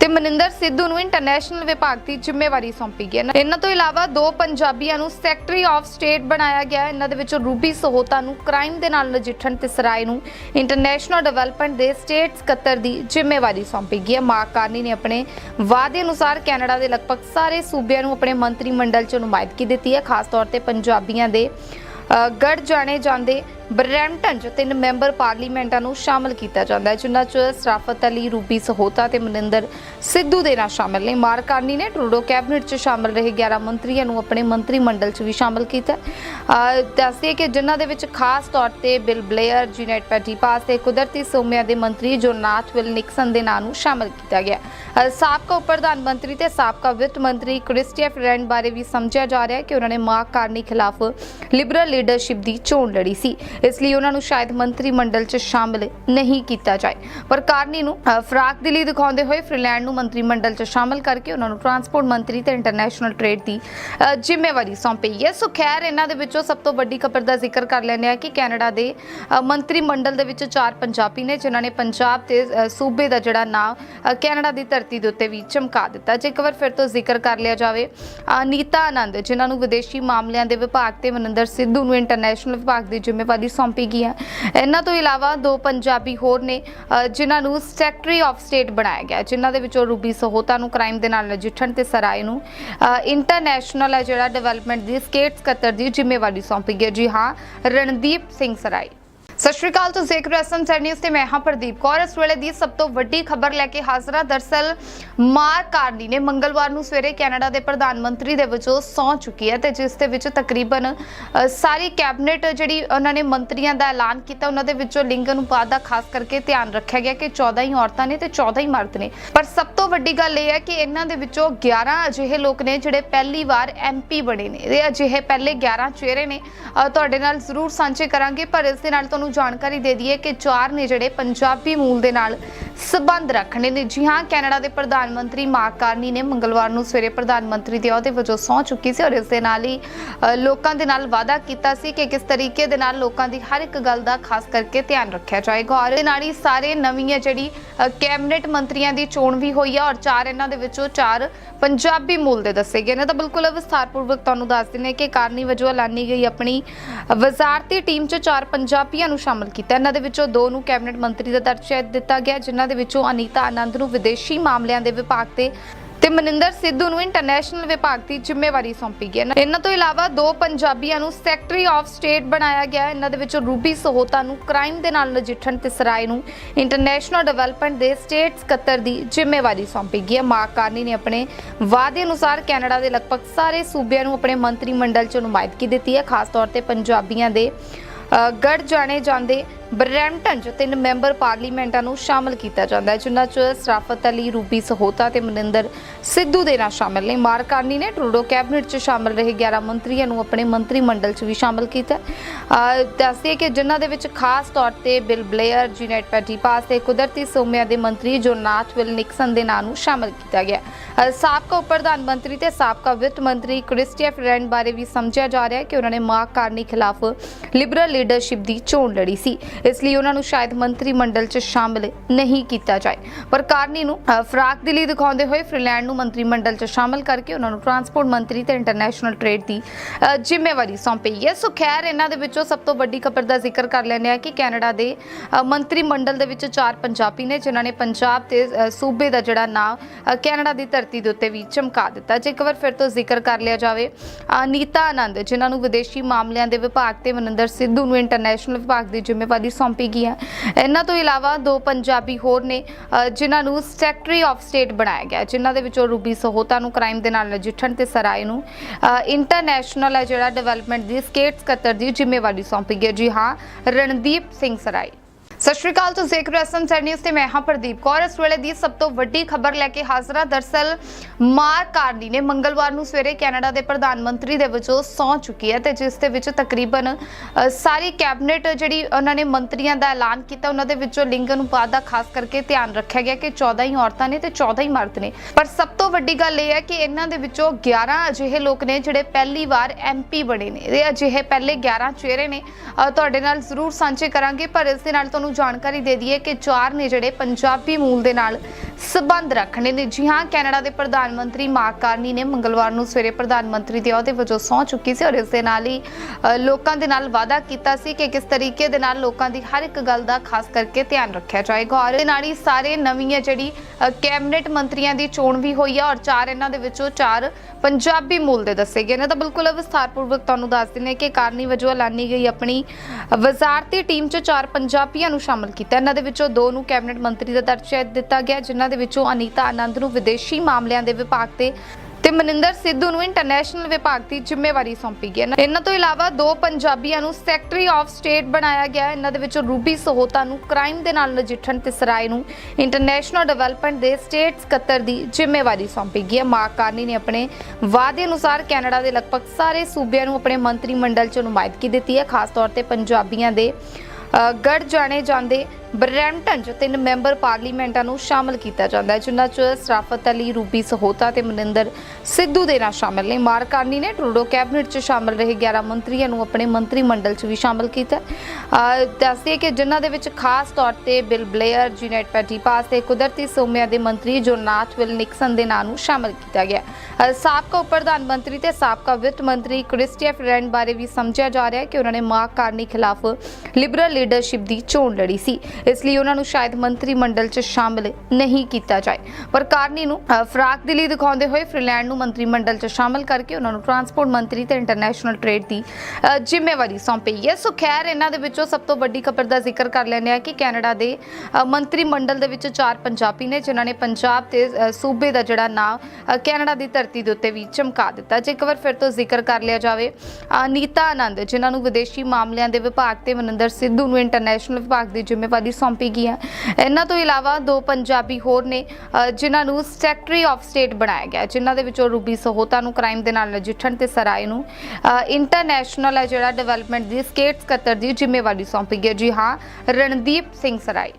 ਤੇ ਮਨਿੰਦਰ ਸਿੱਧੂ ਨੂੰ ਇੰਟਰਨੈਸ਼ਨਲ ਵਿਭਾਗ ਦੀ ਜ਼ਿੰਮੇਵਾਰੀ ਸੌਂਪੀ ਗਈ ਹੈ। ਇਹਨਾਂ ਤੋਂ ਇਲਾਵਾ ਦੋ ਪੰਜਾਬੀਆਂ ਨੂੰ ਸੈਕਟਰੀ ਆਫ ਸਟੇਟ ਬਣਾਇਆ ਗਿਆ ਹੈ। ਇਹਨਾਂ ਦੇ ਵਿੱਚੋਂ ਰੂਬੀ ਸਹੋਤਾ ਨੂੰ ਕ੍ਰਾਈਮ ਦੇ ਨਾਲ ਨਜਿੱਠਣ ਤੇ ਸਰਾਏ ਨੂੰ ਇੰਟਰਨੈਸ਼ਨਲ ਡਿਵੈਲਪਮੈਂਟ ਦੇ ਸਟੇਟ ਸਕੱਤਰ ਦੀ ਜ਼ਿੰਮੇਵਾਰੀ ਸੌਂਪੀ ਗਈ ਹੈ। ਮਾਰਕ ਕਾਰਨੀ ਨੇ ਆਪਣੇ ਵਾਅਦੇ ਅਨੁਸਾਰ ਕੈਨੇਡਾ ਦੇ ਲਗਭਗ ਸਾਰੇ ਸੂਬਿਆਂ ਨੂੰ ਆਪਣੇ ਮੰਤਰੀ ਮੰਡਲ 'ਚ ਨੁਮਾਇੰਦਗੀ ਦਿੱਤੀ ਹੈ। ਖਾਸ ਤੌਰ ਤੇ ਪੰਜਾਬੀਆਂ ਦੇ ਅ, ਗੜ ਜਾਣੇ ਜਾਂਦੇ ਬਰੈਂਪਟਨ 'ਚ ਤਿੰਨ ਮੈਂਬਰ ਪਾਰਲੀਮੈਂਟਾਂ ਨੂੰ ਸ਼ਾਮਲ ਕੀਤਾ ਜਾਂਦਾ ਹੈ, ਜਿਨ੍ਹਾਂ 'ਚ ਸਰਾਫਤ ਅਲੀ, ਰੂਬੀ ਸਹੋਤਾ ਤੇ ਮਨਿੰਦਰ ਸਿੱਧੂ ਦੇ ਨਾਂ ਸ਼ਾਮਲ ਨੇ। ਮਾਰਕ ਨੇ ਟਰੂਡੋ ਕੈਬਨਿਟ 'ਚ ਸ਼ਾਮਲ ਰਹੇ 11 ਮੰਤਰੀਆਂ ਨੂੰ ਆਪਣੇ ਮੰਤਰੀ ਮੰਡਲ 'ਚ ਵੀ ਸ਼ਾਮਲ ਕੀਤਾ। ਹੈ। ਦੱਸਦੇ ਕਿ ਜਿਨ੍ਹਾਂ ਦੇ ਵਿੱਚ ਖਾਸ ਤੌਰ ਤੇ ਬਿਲ ਬਲੇਅਰ, ਜੀਨੇਟ ਪੈਟੀਪਾਸ ਤੇ ਕੁਦਰਤੀ ਸੋਮਿਆਂ ਦੇ ਮੰਤਰੀ ਜੋਨਾਥ ਵਿਲ ਨਿਕਸਨ ਦੇ ਨਾਂ ਨੂੰ ਸ਼ਾਮਲ ਕੀਤਾ ਗਿਆ। ਸਾਬਕਾ ਉਪ ਪ੍ਰਧਾਨ ਮੰਤਰੀ ਤੇ ਸਾਬਕਾ ਵਿੱਤ ਮੰਤਰੀ ਕ੍ਰਿਸਟੀਆ ਫਰੈਂਡ ਬਾਰੇ ਵੀ ਸਮਝਿਆ ਜਾ ਰਿਹਾ ਹੈ ਕਿ ਉਹਨਾਂ ਨੇ ਮਾਰਕ ਕਾਰਨੀ ਖਿਲਾਫ ਲਿਬਰਲ ਲੀਡਰਸ਼ਿਪ ਦੀ ਚੋਣ ਲੜੀ ਸੀ। ਇਸ ਲਈ ਉਹਨਾਂ ਨੂੰ ਸ਼ਾਇਦ ਮੰਤਰੀ ਮੰਡਲ 'ਚ ਸ਼ਾਮਲ ਨਹੀਂ ਕੀਤਾ ਜਾਏ। ਪਰ ਕਾਰਨੀ ਨੂੰ ਅ, ਫਰਾਕ ਦਿਲੀ ਦਿਖਾਉਂਦੇ ਹੋਏ ਫਿਨਲੈਂਡ ਨੂੰ ਮੰਤਰੀ ਮੰਡਲ 'ਚ ਸ਼ਾਮਲ ਕਰਕੇ ਉਹਨਾਂ ਨੂੰ ਟਰਾਂਸਪੋਰਟ ਮੰਤਰੀ ਤੇ ਇੰਟਰਨੈਸ਼ਨਲ ਟ੍ਰੇਡ ਦੀ ਜ਼ਿੰਮੇਵਾਰੀ ਸੌਂਪੀ ਹੈ। ਸੋ ਖੈਰ ਇਹਨਾਂ ਦੇ ਵਿੱਚੋਂ ਸਭ ਤੋਂ ਵੱਡੀ ਖਬਰ ਦਾ ਜ਼ਿਕਰ ਕਰ ਲੈਂਦੇ ਆ ਕਿ ਕੈਨੇਡਾ ਦੇ ਮੰਤਰੀ ਮੰਡਲ ਦੇ ਵਿੱਚ ਚਾਰ ਪੰਜਾਬੀ ਨੇ ਜਿਨ੍ਹਾਂ ਨੇ ਪੰਜਾਬ ਤੇ ਸੂਬੇ ਦਾ ਜਿਹੜਾ ਨਾਮ ਕੈਨੇਡਾ ਦੀ ਧਰਤੀ ਦੇ ਉੱਤੇ ਵੀ ਚਮਕਾ ਦਿੱਤਾ। ਜੇ ਇੱਕ ਵਾਰ ਫਿਰ ਤੋਂ ਜ਼ਿਕਰ ਕਰ ਲਿਆ ਜਾਵੇ ਨੀਤਾ ਆਨੰਦ ਜਿਨ੍ਹਾਂ ਨੂੰ ਵਿਦੇਸ਼ੀ ਮਾਮਲਿਆਂ ਦੇ ਵਿਭਾਗ ਤੇ ਮਨਿੰਦਰ ਸਿੱਧੂ ਨੂੰ ਇੰਟਰਨੈਸ਼ਨਲ ਵਿਭਾਗ ਦੀ ਜ਼ਿੰਮੇਵਾਰੀ ਸੌਂਪੀ ਗਈ ਹੈ ਇਹਨਾਂ ਤੋਂ ਇਲਾਵਾ ਦੋ ਪੰਜਾਬੀ ਹੋਰ ਨੇ ਅ, ਜਿਨ੍ਹਾਂ ਨੂੰ ਸੈਕਟਰੀ ਆਫ ਸਟੇਟ ਬਣਾਇਆ ਗਿਆ ਹੈ, ਜਿਨ੍ਹਾਂ ਦੇ ਵਿੱਚੋਂ ਰੂਬੀ ਸਹੋਤਾ ਨੂੰ ਕ੍ਰਾਈਮ ਦੇ ਨਾਲ ਨਜਿੱਠਣ ਤੇ ਸਰਾਏ ਨੂੰ ਇੰਟਰਨੈਸ਼ਨਲ ਹੈ ਜਿਹੜਾ ਡਿਵੈਲਪਮੈਂਟ ਦੀ ਸਟੇਟ ਸਕੱਤਰ ਦੀ ਜ਼ਿੰਮੇਵਾਰੀ ਸੌਂਪੀ ਗਈ ਹੈ। ਜੀ ਹਾਂ ਰਣਦੀਪ ਸਿੰਘ ਸਰਾਏ ਸਤਿ ਸ਼੍ਰੀ ਅਕਾਲ ਤੁਸੀਂ ਦੇਖ ਰਹੇ ਹੋ ਐਸਐਮ ਨਿਊਜ਼ ਤੇ ਮੈਂ ਹਾਂ ਪ੍ਰਦੀਪ ਕੌਰ। ਇਸ ਵੇਲੇ ਦੀ ਸਭ ਤੋਂ ਵੱਡੀ ਖਬਰ ਲੈ ਕੇ ਹਾਜ਼ਰ ਹਾਂ। ਦਰਸਲ ਮਾਰ ਕਾਰਨੀ ਨੇ ਮੰਗਲਵਾਰ ਨੂੰ ਸਵੇਰੇ ਕੈਨੇਡਾ ਦੇ ਪ੍ਰਧਾਨ ਮੰਤਰੀ ਦੇ ਵਜੋਂ ਸਹੁੰ ਚੁੱਕੀ ਹੈ ਤੇ ਜਿਸ ਦੇ ਵਿੱਚ ਤਕਰੀਬਨ ਅ, ਸਾਰੀ ਕੈਬਨਿਟ ਜਿਹੜੀ ਉਹਨਾਂ ਨੇ ਮੰਤਰੀਆਂ ਦਾ ਐਲਾਨ ਕੀਤਾ ਉਹਨਾਂ ਦੇ ਵਿੱਚੋਂ ਲਿੰਗ ਅਨੁਪਾਤ ਦਾ ਖਾਸ ਕਰਕੇ ਧਿਆਨ ਰੱਖਿਆ ਗਿਆ ਕਿ 14 ਹੀ ਔਰਤਾਂ ਨੇ ਤੇ 14 ਹੀ ਮਰਦ ਨੇ। ਪਰ ਸਭ ਤੋਂ ਵੱਡੀ ਗੱਲ ਇਹ ਹੈ ਕਿ ਇਹਨਾਂ ਦੇ ਵਿੱਚੋਂ 11 ਅਜਿਹੇ ਲੋਕ ਨੇ ਜਿਹੜੇ ਪਹਿਲੀ ਵਾਰ ਐਮਪੀ ਬਣੇ ਨੇ। ਇਹ ਅਜਿਹੇ ਪਹਿਲੇ 11 ਚਿਹਰੇ ਨੇ। ਅ, ਤੁਹਾਡੇ ਨਾਲ ਜ਼ਰੂਰ ਸਾਂਝੇ ਕਰਾਂਗੇ ਪਰ ਇਸ ਦੇ ਨਾਲ ਤੁਹਾਨੂੰ ਜਾਣਕਾਰੀ ਦੇ ਦਈਏ ਕਿ ਚਾਰ ਨੇ ਜਿਹੜੇ ਪੰਜਾਬੀ ਮੂਲ ਦੇ ਨਾਲ ਸਬੰਧ ਰੱਖਣੇ ਨੇ। ਜੀ ਹਾਂ, ਕੈਨੇਡਾ ਦੇ ਪ੍ਰਧਾਨ ਮੰਤਰੀ ਮਾਰਕ ਕਾਰਨੀ ਨੇ ਮੰਗਲਵਾਰ ਨੂੰ ਸਵੇਰੇ ਪ੍ਰਧਾਨ ਮੰਤਰੀ ਦੇ ਅਹੁਦੇ ਵਜੋਂ ਸਹੁੰ ਚੁੱਕੀ ਸੀ ਔਰ ਇਸ ਦੇ ਨਾਲ ਹੀ ਲੋਕਾਂ ਦੇ ਨਾਲ ਵਾਅਦਾ ਕੀਤਾ ਸੀ ਕਿ ਕਿਸ ਤਰੀਕੇ ਦੇ ਨਾਲ ਲੋਕਾਂ ਦੀ ਹਰ ਇੱਕ ਗੱਲ ਦਾ ਖਾਸ ਕਰਕੇ ਧਿਆਨ ਰੱਖਿਆ ਜਾਏਗਾ। ਔਰ ਇਹਦੇ ਨਾਲ ਹੀ ਸਾਰੇ ਨਵੀਆਂ ਜਿਹੜੀ ਕੈਬਨਿਟ ਮੰਤਰੀਆਂ ਦੀ ਚੋਣ ਵੀ ਹੋਈ ਹੈ ਔਰ ਚਾਰ ਇਹਨਾਂ ਦੇ ਵਿੱਚੋਂ ਚਾਰ ਪੰਜਾਬੀ ਮੂਲ ਦੇ ਦੱਸੇ ਗਏ ਨੇ। ਤਾਂ ਬਿਲਕੁਲ ਵਿਸਥਾਰਪੂਰਵਕ ਤੁਹਾਨੂੰ ਦੱਸ ਦਿੰਦੇ ਹਾਂ ਕਿ ਕਾਰਨੀ ਵਜੋਂ ਐਲਾਨੀ ਗਈ ਆਪਣੀ ਵਜ਼ਾਰਤੀ ਟੀਮ 'ਚ ਚਾਰ ਪੰਜਾਬੀਆਂ ਨੂੰ ਸ਼ਾਮਲ ਕੀਤਾ ਇਹਨਾਂ ਦੇ ਵਿੱਚੋਂ ਦੋ ਨੂੰ ਕੈਬਨਿਟ ਮੰਤਰੀ ਦਾ ਦਰਜਾ ਦਿੱਤਾ ਗਿਆ, ਜਿਨ੍ਹਾਂ ਦੇ ਵਿੱਚੋਂ ਅਨੀਤਾ ਆਨੰਦ ਨੂੰ ਵਿਦੇਸ਼ੀ ਮਾਮਲਿਆਂ ਦੇ ਵਿਭਾਗ ਤੇ ਤੇ ਮਨਿੰਦਰ ਸਿੱਧੂ ਨੂੰ ਇੰਟਰਨੈਸ਼ਨਲ ਵਿਭਾਗ ਦੀ ਜ਼ਿੰਮੇਵਾਰੀ ਸੌਂਪੀ ਗਈ ਹੈ। ਇਹਨਾਂ ਤੋਂ ਇਲਾਵਾ ਦੋ ਪੰਜਾਬੀਆਂ ਨੂੰ ਸੈਕਟਰੀ ਆਫ ਸਟੇਟ ਬਣਾਇਆ ਗਿਆ ਹੈ। ਇਹਨਾਂ ਦੇ ਵਿੱਚੋਂ ਰੂਬੀ ਸਹੋਤਾ ਨੂੰ ਕ੍ਰਾਈਮ ਦੇ ਨਾਲ ਨਜਿੱਠਣ ਤੇ ਸਰਾਏ ਨੂੰ ਇੰਟਰਨੈਸ਼ਨਲ ਡਿਵੈਲਪਮੈਂਟ ਦੇ ਸਟੇਟ ਸਕੱਤਰ ਦੀ ਜ਼ਿੰਮੇਵਾਰੀ ਸੌਂਪੀ ਗਈ ਹੈ। ਮਾਰਕ ਕਾਰਨੀ ਨੇ ਆਪਣੇ ਵਾਅਦੇ ਅਨੁਸਾਰ ਕੈਨੇਡਾ ਦੇ ਲਗਭਗ ਸਾਰੇ ਸੂਬਿਆਂ ਨੂੰ ਆਪਣੇ ਮੰਤਰੀ ਮੰਡਲ ਚ ਨੁਮਾਇੰਦਗੀ ਦਿੱਤੀ ਹੈ। ਖਾਸ ਤੌਰ ਤੇ ਪੰਜਾਬੀਆਂ ਦੇ ਗੜ ਜਾਣੇ ਜਾਂਦੇ ਬਰੈਂਪਟਨ ਚ ਤਿੰਨ ਮੈਂਬਰ ਪਾਰਲੀਮੈਂਟਾਂ ਨੂੰ ਸ਼ਾਮਲ ਕੀਤਾ ਜਾਂਦਾ ਹੈ, ਜਿਨ੍ਹਾਂ ਚ ਸਰਾਫਤ ਅਲੀ, ਰੂਬੀ ਸਹੋਤਾ ਤੇ ਮਨਿੰਦਰ ਸਿੱਧੂ ਦੇ ਨਾਂ ਸ਼ਾਮਲ ਨੇ। ਮਾਰਕ ਕਾਰਨੀ ਨੇ ਟਰੂਡੋ ਕੈਬਨਿਟ ਚ ਸ਼ਾਮਲ ਰਹੇ 11 ਮੰਤਰੀਆਂ ਨੂੰ ਆਪਣੇ ਮੰਤਰੀ ਮੰਡਲ ਚ ਵੀ ਸ਼ਾਮਲ ਕੀਤਾ। ਹੈ। ਦੱਸਦੇ ਕਿ ਜਿਨ੍ਹਾਂ ਦੇ ਵਿੱਚ ਖਾਸ ਤੌਰ ਤੇ ਬਿਲ ਬਲੇਅਰ, ਜੀਨੈਟ ਪੈਟੀ ਤੇ ਕੁਦਰਤੀ ਸੋਮਿਆਂ ਦੇ ਮੰਤਰੀ ਜੋਨਾਥ ਵਿਲ ਨਿਕਸਨ ਦੇ ਨਾਂ ਨੂੰ ਸ਼ਾਮਲ ਕੀਤਾ ਗਿਆ। ਸਾਬਕਾ ਉਪ ਪ੍ਰਧਾਨ ਮੰਤਰੀ ਤੇ ਸਾਬਕਾ ਵਿੱਤ ਮੰਤਰੀ ਕ੍ਰਿਸਟੀਆ ਫਰੈਂਡ ਬਾਰੇ ਵੀ ਸਮਝਿਆ ਜਾ ਰਿਹਾ ਹੈ ਕਿ ਉਹਨਾਂ ਨੇ ਮਾਰਕ ਕਾਰਨੀ ਖਿਲਾਫ ਲਿਬਰਲ ਲੀਡਰਸ਼ਿਪ ਦੀ ਚੋਣ ਲੜੀ ਸੀ। ਇਸ ਲਈ ਉਹਨਾਂ ਨੂੰ ਸ਼ਾਇਦ ਮੰਤਰੀ ਮੰਡਲ 'ਚ ਸ਼ਾਮਲ ਨਹੀਂ ਕੀਤਾ ਜਾਏ। ਪਰ ਕਾਰਨੀ ਨੂੰ ਅ, ਫਰਾਕ ਦਿਲੀ ਦਿਖਾਉਂਦੇ ਹੋਏ ਫਿਨਲੈਂਡ ਨੂੰ ਮੰਤਰੀ ਮੰਡਲ 'ਚ ਸ਼ਾਮਲ ਕਰਕੇ ਉਹਨਾਂ ਨੂੰ ਟਰਾਂਸਪੋਰਟ ਮੰਤਰੀ ਤੇ ਇੰਟਰਨੈਸ਼ਨਲ ਟ੍ਰੇਡ ਦੀ ਜ਼ਿੰਮੇਵਾਰੀ ਸੌਂਪੀ ਹੈ। ਸੋ ਖੈਰ ਇਹਨਾਂ ਦੇ ਵਿੱਚੋਂ ਸਭ ਤੋਂ ਵੱਡੀ ਖਬਰ ਦਾ ਜ਼ਿਕਰ ਕਰ ਲੈਂਦੇ ਆ ਕਿ ਕੈਨੇਡਾ ਦੇ ਮੰਤਰੀ ਮੰਡਲ ਦੇ ਵਿੱਚ ਚਾਰ ਪੰਜਾਬੀ ਨੇ ਜਿਨ੍ਹਾਂ ਨੇ ਪੰਜਾਬ ਤੇ ਸੂਬੇ ਦਾ ਜਿਹੜਾ ਨਾਮ ਕੈਨੇਡਾ ਦੀ ਧਰਤੀ ਦੇ ਉੱਤੇ ਵੀ ਚਮਕਾ ਦਿੱਤਾ। ਜੇ ਇੱਕ ਵਾਰ ਫਿਰ ਤੋਂ ਜ਼ਿਕਰ ਕਰ ਲਿਆ ਜਾਵੇ ਅਨੀਤਾ ਆਨੰਦ ਜਿਨ੍ਹਾਂ ਨੂੰ ਵਿਦੇਸ਼ੀ ਮਾਮਲਿਆਂ ਦੇ ਵਿਭਾਗ ਤੇ ਮਨਿੰਦਰ ਸਿੱਧੂ ਨੂੰ ਇੰਟਰਨੈਸ਼ਨਲ ਵਿਭਾਗ ਦੀ ਜ਼ਿੰਮੇਵਾਰੀ ਸੌਂਪੀ ਗਈ ਹੈ ਇਹਨਾਂ ਤੋਂ ਇਲਾਵਾ ਦੋ ਪੰਜਾਬੀ ਹੋਰ ਨੇ ਜਿਨ੍ਹਾਂ ਨੂੰ ਸੈਕਟਰੀ ਆਫ ਸਟੇਟ ਬਣਾਇਆ ਗਿਆ, ਜਿਨ੍ਹਾਂ ਦੇ ਵਿੱਚੋਂ ਰੂਬੀ ਸਹੋਤਾ ਨੂੰ ਕ੍ਰਾਈਮ ਦੇ ਨਾਲ ਨਜਿੱਠਣ ਤੇ ਸਰਾਏ ਨੂੰ ਇੰਟਰਨੈਸ਼ਨਲ ਹੈ ਜਿਹੜਾ ਡਿਵੈਲਪਮੈਂਟ ਦੀ ਸਟੇਟ ਸਕੱਤਰ ਦੀ ਜ਼ਿੰਮੇਵਾਰੀ ਸੌਂਪੀ ਗਈ ਹੈ। ਜੀ ਹਾਂ, ਰਣਦੀਪ ਸਿੰਘ ਸਰਾਏ ਸਤਿ ਸ਼੍ਰੀ ਅਕਾਲ, ਤੁਸੀਂ ਦੇਖ ਰਹੇ ਹੋ ਐਸਐਮ ਨਿਊਜ਼ ਤੇ ਮੈਂ ਹਾਂ ਪ੍ਰਦੀਪ ਕੌਰ। ਇਸ ਵੇਲੇ ਦੀ ਸਭ ਤੋਂ ਵੱਡੀ ਖਬਰ ਲੈ ਕੇ ਹਾਜ਼ਰ ਹਾਂ। ਦਰਸਲ ਮਾਰ ਕਾਰਨੀ ਨੇ ਮੰਗਲਵਾਰ ਨੂੰ ਸਵੇਰੇ ਕੈਨੇਡਾ ਦੇ ਪ੍ਰਧਾਨ ਮੰਤਰੀ ਦੇ ਵਜੋਂ ਸਹੁੰ ਚੁੱਕੀ ਹੈ ਤੇ ਜਿਸ ਦੇ ਵਿੱਚ ਤਕਰੀਬਨ ਸਾਰੀ ਕੈਬਨਿਟ ਜਿਹੜੀ ਉਹਨਾਂ ਨੇ ਮੰਤਰੀਆਂ ਦਾ ਐਲਾਨ ਕੀਤਾ, ਉਹਨਾਂ ਦੇ ਵਿੱਚੋਂ ਲਿੰਗ ਅਨੁਪਾਤ ਦਾ ਖਾਸ ਕਰਕੇ ਧਿਆਨ ਰੱਖਿਆ ਗਿਆ ਕਿ 14 ਹੀ ਔਰਤਾਂ ਨੇ ਤੇ 14 ਹੀ ਮਰਦ ਨੇ। ਪਰ ਸਭ ਤੋਂ ਵੱਡੀ ਗੱਲ ਇਹ ਹੈ ਕਿ ਇਹਨਾਂ ਦੇ ਵਿੱਚੋਂ 11 ਅਜਿਹੇ ਲੋਕ ਨੇ ਜਿਹੜੇ ਪਹਿਲੀ ਵਾਰ ਐਮਪੀ ਬਣੇ ਨੇ। ਇਹ ਅਜਿਹੇ ਪਹਿਲੇ 11 ਚਿਹਰੇ ਨੇ। ਤੁਹਾਡੇ ਨਾਲ ਜ਼ਰੂਰ ਸਾਂਝੇ ਕਰਾਂਗੇ, ਪਰ ਇਸ ਦੇ ਨਾਲ ਤੁਹਾਨੂੰ ਜਾਣਕਾਰੀ ਦੇ ਦਈਏ ਕਿ ਚਾਰ ਨੇ ਜਿਹੜੇ ਪੰਜਾਬੀ ਮੂਲ ਦੇ ਨਾਲ ਸਬੰਧ ਰੱਖਣੇ ਨੇ। ਜੀ ਹਾਂ, ਕੈਨੇਡਾ ਦੇ ਪ੍ਰਧਾਨ ਮੰਤਰੀ ਮਾਰਕ ਕਾਰਨੀ ਨੇ ਮੰਗਲਵਾਰ ਨੂੰ ਸਵੇਰੇ ਪ੍ਰਧਾਨ ਮੰਤਰੀ ਦੇ ਅਹੁਦੇ ਵਜੋਂ ਸਹੁੰ ਚੁੱਕੀ ਸੀ ਔਰ ਇਸ ਦੇ ਨਾਲ ਹੀ ਲੋਕਾਂ ਦੇ ਨਾਲ ਵਾਅਦਾ ਕੀਤਾ ਸੀ ਕਿ ਕਿਸ ਤਰੀਕੇ ਦੇ ਨਾਲ ਲੋਕਾਂ ਦੀ ਹਰ ਇੱਕ ਗੱਲ ਦਾ ਖਾਸ ਕਰਕੇ ਧਿਆਨ ਰੱਖਿਆ ਜਾਏਗਾ। ਔਰ ਇਹ ਨਾਲ ਹੀ ਸਾਰੇ ਨਵੀਆਂ ਜਿਹੜੀ ਕੈਬਨਿਟ ਮੰਤਰੀਆਂ ਦੀ ਚੋਣ ਵੀ ਹੋਈ ਹੈ ਔਰ ਚਾਰ ਇਹਨਾਂ ਦੇ ਵਿੱਚੋਂ ਚਾਰ ਪੰਜਾਬੀ ਮੂਲ ਦੇ ਦੱਸੇ ਗਏ ਨੇ। ਤਾਂ ਬਿਲਕੁਲ ਵਿਸਥਾਰਪੂਰਵਕ ਤੁਹਾਨੂੰ ਦੱਸ ਦਿੰਦੇ ਹਾਂ ਕਿ ਕਾਰਨੀ ਵਜੋਂ ਐਲਾਨੀ ਗਈ ਆਪਣੀ ਵਜ਼ਾਰਤੀ ਟੀਮ 'ਚ ਚਾਰ ਪੰਜਾਬੀਆਂ ਨੂੰ ਸ਼ਾਮਲ ਕੀਤਾ। ਇਹਨਾਂ ਦੇ ਵਿੱਚੋਂ ਦੋ ਨੂੰ ਕੈਬਨਿਟ ਮੰਤਰੀ ਦਾ ਦਰਜਾ ਦਿੱਤਾ ਗਿਆ, ਜਿਨ੍ਹਾਂ ਦੇ ਵਿੱਚੋਂ ਅਨੀਤਾ ਆਨੰਦ ਨੂੰ ਵਿਦੇਸ਼ੀ ਮਾਮਲਿਆਂ ਦੇ ਵਿਭਾਗ ਤੇ ਤੇ ਮਨਿੰਦਰ ਸਿੱਧੂ ਨੂੰ ਇੰਟਰਨੈਸ਼ਨਲ ਵਿਭਾਗ ਦੀ ਜ਼ਿੰਮੇਵਾਰੀ ਸੌਂਪੀ ਗਈ ਹੈ। ਇਹਨਾਂ ਤੋਂ ਇਲਾਵਾ ਦੋ ਪੰਜਾਬੀਆਂ ਨੂੰ ਸੈਕਟਰੀ ਆਫ ਸਟੇਟ ਬਣਾਇਆ ਗਿਆ ਹੈ। ਇਹਨਾਂ ਦੇ ਵਿੱਚੋਂ ਰੂਬੀ ਸਹੋਤਾ ਨੂੰ ਕ੍ਰਾਈਮ ਦੇ ਨਾਲ ਨਜਿੱਠਣ ਤੇ ਸਰਾਏ ਨੂੰ ਇੰਟਰਨੈਸ਼ਨਲ ਡਿਵੈਲਪਮੈਂਟ ਦੇ ਸਟੇਟ ਸਕੱਤਰ ਦੀ ਜ਼ਿੰਮੇਵਾਰੀ ਸੌਂਪੀ ਗਈ ਹੈ। ਮਾਰਕ ਕਾਰਨੀ ਨੇ ਆਪਣੇ ਵਾਅਦੇ ਅਨੁਸਾਰ ਕੈਨੇਡਾ ਦੇ ਲਗਭਗ ਸਾਰੇ ਸੂਬਿਆਂ ਨੂੰ ਆਪਣੇ ਮੰਤਰੀ ਮੰਡਲ ਚ ਨੁਮਾਇੰਦਗੀ ਦਿੱਤੀ ਹੈ। ਖਾਸ ਤੌਰ ਤੇ ਪੰਜਾਬੀਆਂ ਦੇ ਗੜ ਜਾਣੇ ਜਾਂਦੇ ਬਰੈਂਪਟਨ ਚ ਤਿੰਨ ਮੈਂਬਰ ਪਾਰਲੀਮੈਂਟਾਂ ਨੂੰ ਸ਼ਾਮਲ ਕੀਤਾ ਜਾਂਦਾ ਹੈ, ਜਿਨ੍ਹਾਂ ਚ ਸਰਾਫਤ ਅਲੀ, ਰੂਬੀ ਸਹੋਤਾ ਤੇ ਮਨਿੰਦਰ ਸਿੱਧੂ ਦੇ ਨਾਲ ਸ਼ਾਮਲ ਨੇ। ਮਾਰਕ ਕਾਰਨੀ ਨੇ ਟਰੂਡੋ ਕੈਬਨਿਟ ਚ ਸ਼ਾਮਲ ਰਹੇ 11 ਮੰਤਰੀਆਂ ਨੂੰ ਆਪਣੇ ਮੰਤਰੀ ਮੰਡਲ ਚ ਵੀ ਸ਼ਾਮਲ ਕੀਤਾ। ਹੈ। ਦੱਸਦੇ ਕਿ ਜਿਨ੍ਹਾਂ ਦੇ ਵਿੱਚ ਖਾਸ ਤੌਰ ਤੇ ਬਿਲ ਬਲੇਅਰ, ਜੀਨੈਟ ਪੈਟੀ ਤੇ ਕੁਦਰਤੀ ਸੋਮਿਆਂ ਦੇ ਮੰਤਰੀ ਜੋਨਾਥ ਵਿਲ ਨਿਕਸਨ ਦੇ ਨਾਂ ਨੂੰ ਸ਼ਾਮਲ ਕੀਤਾ ਗਿਆ। ਸਾਬਕਾ ਉਪ ਪ੍ਰਧਾਨ ਮੰਤਰੀ ਤੇ ਸਾਬਕਾ ਵਿੱਤ ਮੰਤਰੀ ਕ੍ਰਿਸਟੀਆ ਫਰੈਂਡ ਬਾਰੇ ਵੀ ਸਮਝਿਆ ਜਾ ਰਿਹਾ ਹੈ ਕਿ ਉਹਨਾਂ ਨੇ ਮਾਰਕ ਕਾਰਨੀ ਖਿਲਾਫ ਲਿਬਰਲ ਲੀਡਰਸ਼ਿਪ ਦੀ ਚੋਣ ਲੜੀ ਸੀ। ਇਸ ਲਈ ਉਹਨਾਂ ਨੂੰ ਸ਼ਾਇਦ ਮੰਤਰੀ ਮੰਡਲ 'ਚ ਸ਼ਾਮਲ ਨਹੀਂ ਕੀਤਾ ਜਾਏ। ਪਰ ਕਾਰਨੀ ਨੂੰ ਫਰਾਕ ਦਿਲੀ ਦਿਖਾਉਂਦੇ ਹੋਏ ਫਿਨਲੈਂਡ ਨੂੰ ਮੰਤਰੀ ਮੰਡਲ 'ਚ ਸ਼ਾਮਲ ਕਰਕੇ ਉਹਨਾਂ ਨੂੰ ਟਰਾਂਸਪੋਰਟ ਮੰਤਰੀ ਤੇ ਇੰਟਰਨੈਸ਼ਨਲ ਟ੍ਰੇਡ ਦੀ ਜ਼ਿੰਮੇਵਾਰੀ ਸੌਂਪੀ। ਹੈ ਸੋ ਖੈਰ, ਇਹਨਾਂ ਦੇ ਵਿੱਚੋਂ ਸਭ ਤੋਂ ਵੱਡੀ ਖਬਰ ਦਾ ਜ਼ਿਕਰ ਕਰ ਲੈਂਦੇ ਆ ਕਿ ਕੈਨੇਡਾ ਦੇ ਮੰਤਰੀ ਮੰਡਲ ਦੇ ਵਿੱਚ ਚਾਰ ਪੰਜਾਬੀ ਨੇ, ਜਿਨ੍ਹਾਂ ਨੇ ਪੰਜਾਬ ਤੇ ਸੂਬੇ ਦਾ ਜਿਹੜਾ ਨਾਮ ਕੈਨੇਡਾ ਦੀ ਧਰਤੀ ਦੇ ਉੱਤੇ ਵੀ ਚਮਕਾ ਦਿੱਤਾ। ਜੇ ਇੱਕ ਵਾਰ ਫਿਰ ਤੋਂ ਜ਼ਿਕਰ ਕਰ ਲਿਆ ਜਾਵੇ ਅਨੀਤਾ ਆਨੰਦ, ਜਿਨ੍ਹਾਂ ਨੂੰ ਵਿਦੇਸ਼ੀ ਮਾਮਲਿਆਂ ਦੇ ਵਿਭਾਗ ਤੇ ਮਨਿੰਦਰ ਸਿੱਧੂ ਨੂੰ ਇੰਟਰਨੈਸ਼ਨਲ ਵਿਭਾਗ ਦੀ ਜ਼ਿੰਮੇਵਾਰੀ ਸੌਂਪੀ ਗਈ ਹੈ। ਇਹਨਾਂ ਤੋਂ ਇਲਾਵਾ ਦੋ ਪੰਜਾਬੀ ਹੋਰ ਨੇ ਅ, ਜਿਨ੍ਹਾਂ ਨੂੰ ਸੈਕਟਰੀ ਆਫ ਸਟੇਟ ਬਣਾਇਆ ਗਿਆ ਜਿਨ੍ਹਾਂ ਦੇ ਵਿੱਚੋਂ ਰੂਬੀ ਸਹੋਤਾ ਨੂੰ ਕ੍ਰਾਈਮ ਦੇ ਨਾਲ ਨਜਿੱਠਣ ਤੇ ਸਰਾਏ ਨੂੰ ਇੰਟਰਨੈਸ਼ਨਲ ਹੈ ਜਿਹੜਾ ਡਿਵੈਲਪਮੈਂਟ ਦੀ ਸਟੇਟ ਸਕੱਤਰ ਦੀ ਜ਼ਿੰਮੇਵਾਰੀ ਸੌਂਪੀ ਗਈ ਹੈ। ਜੀ ਹਾਂ ਰਣਦੀਪ ਸਿੰਘ ਸਰਾਏ।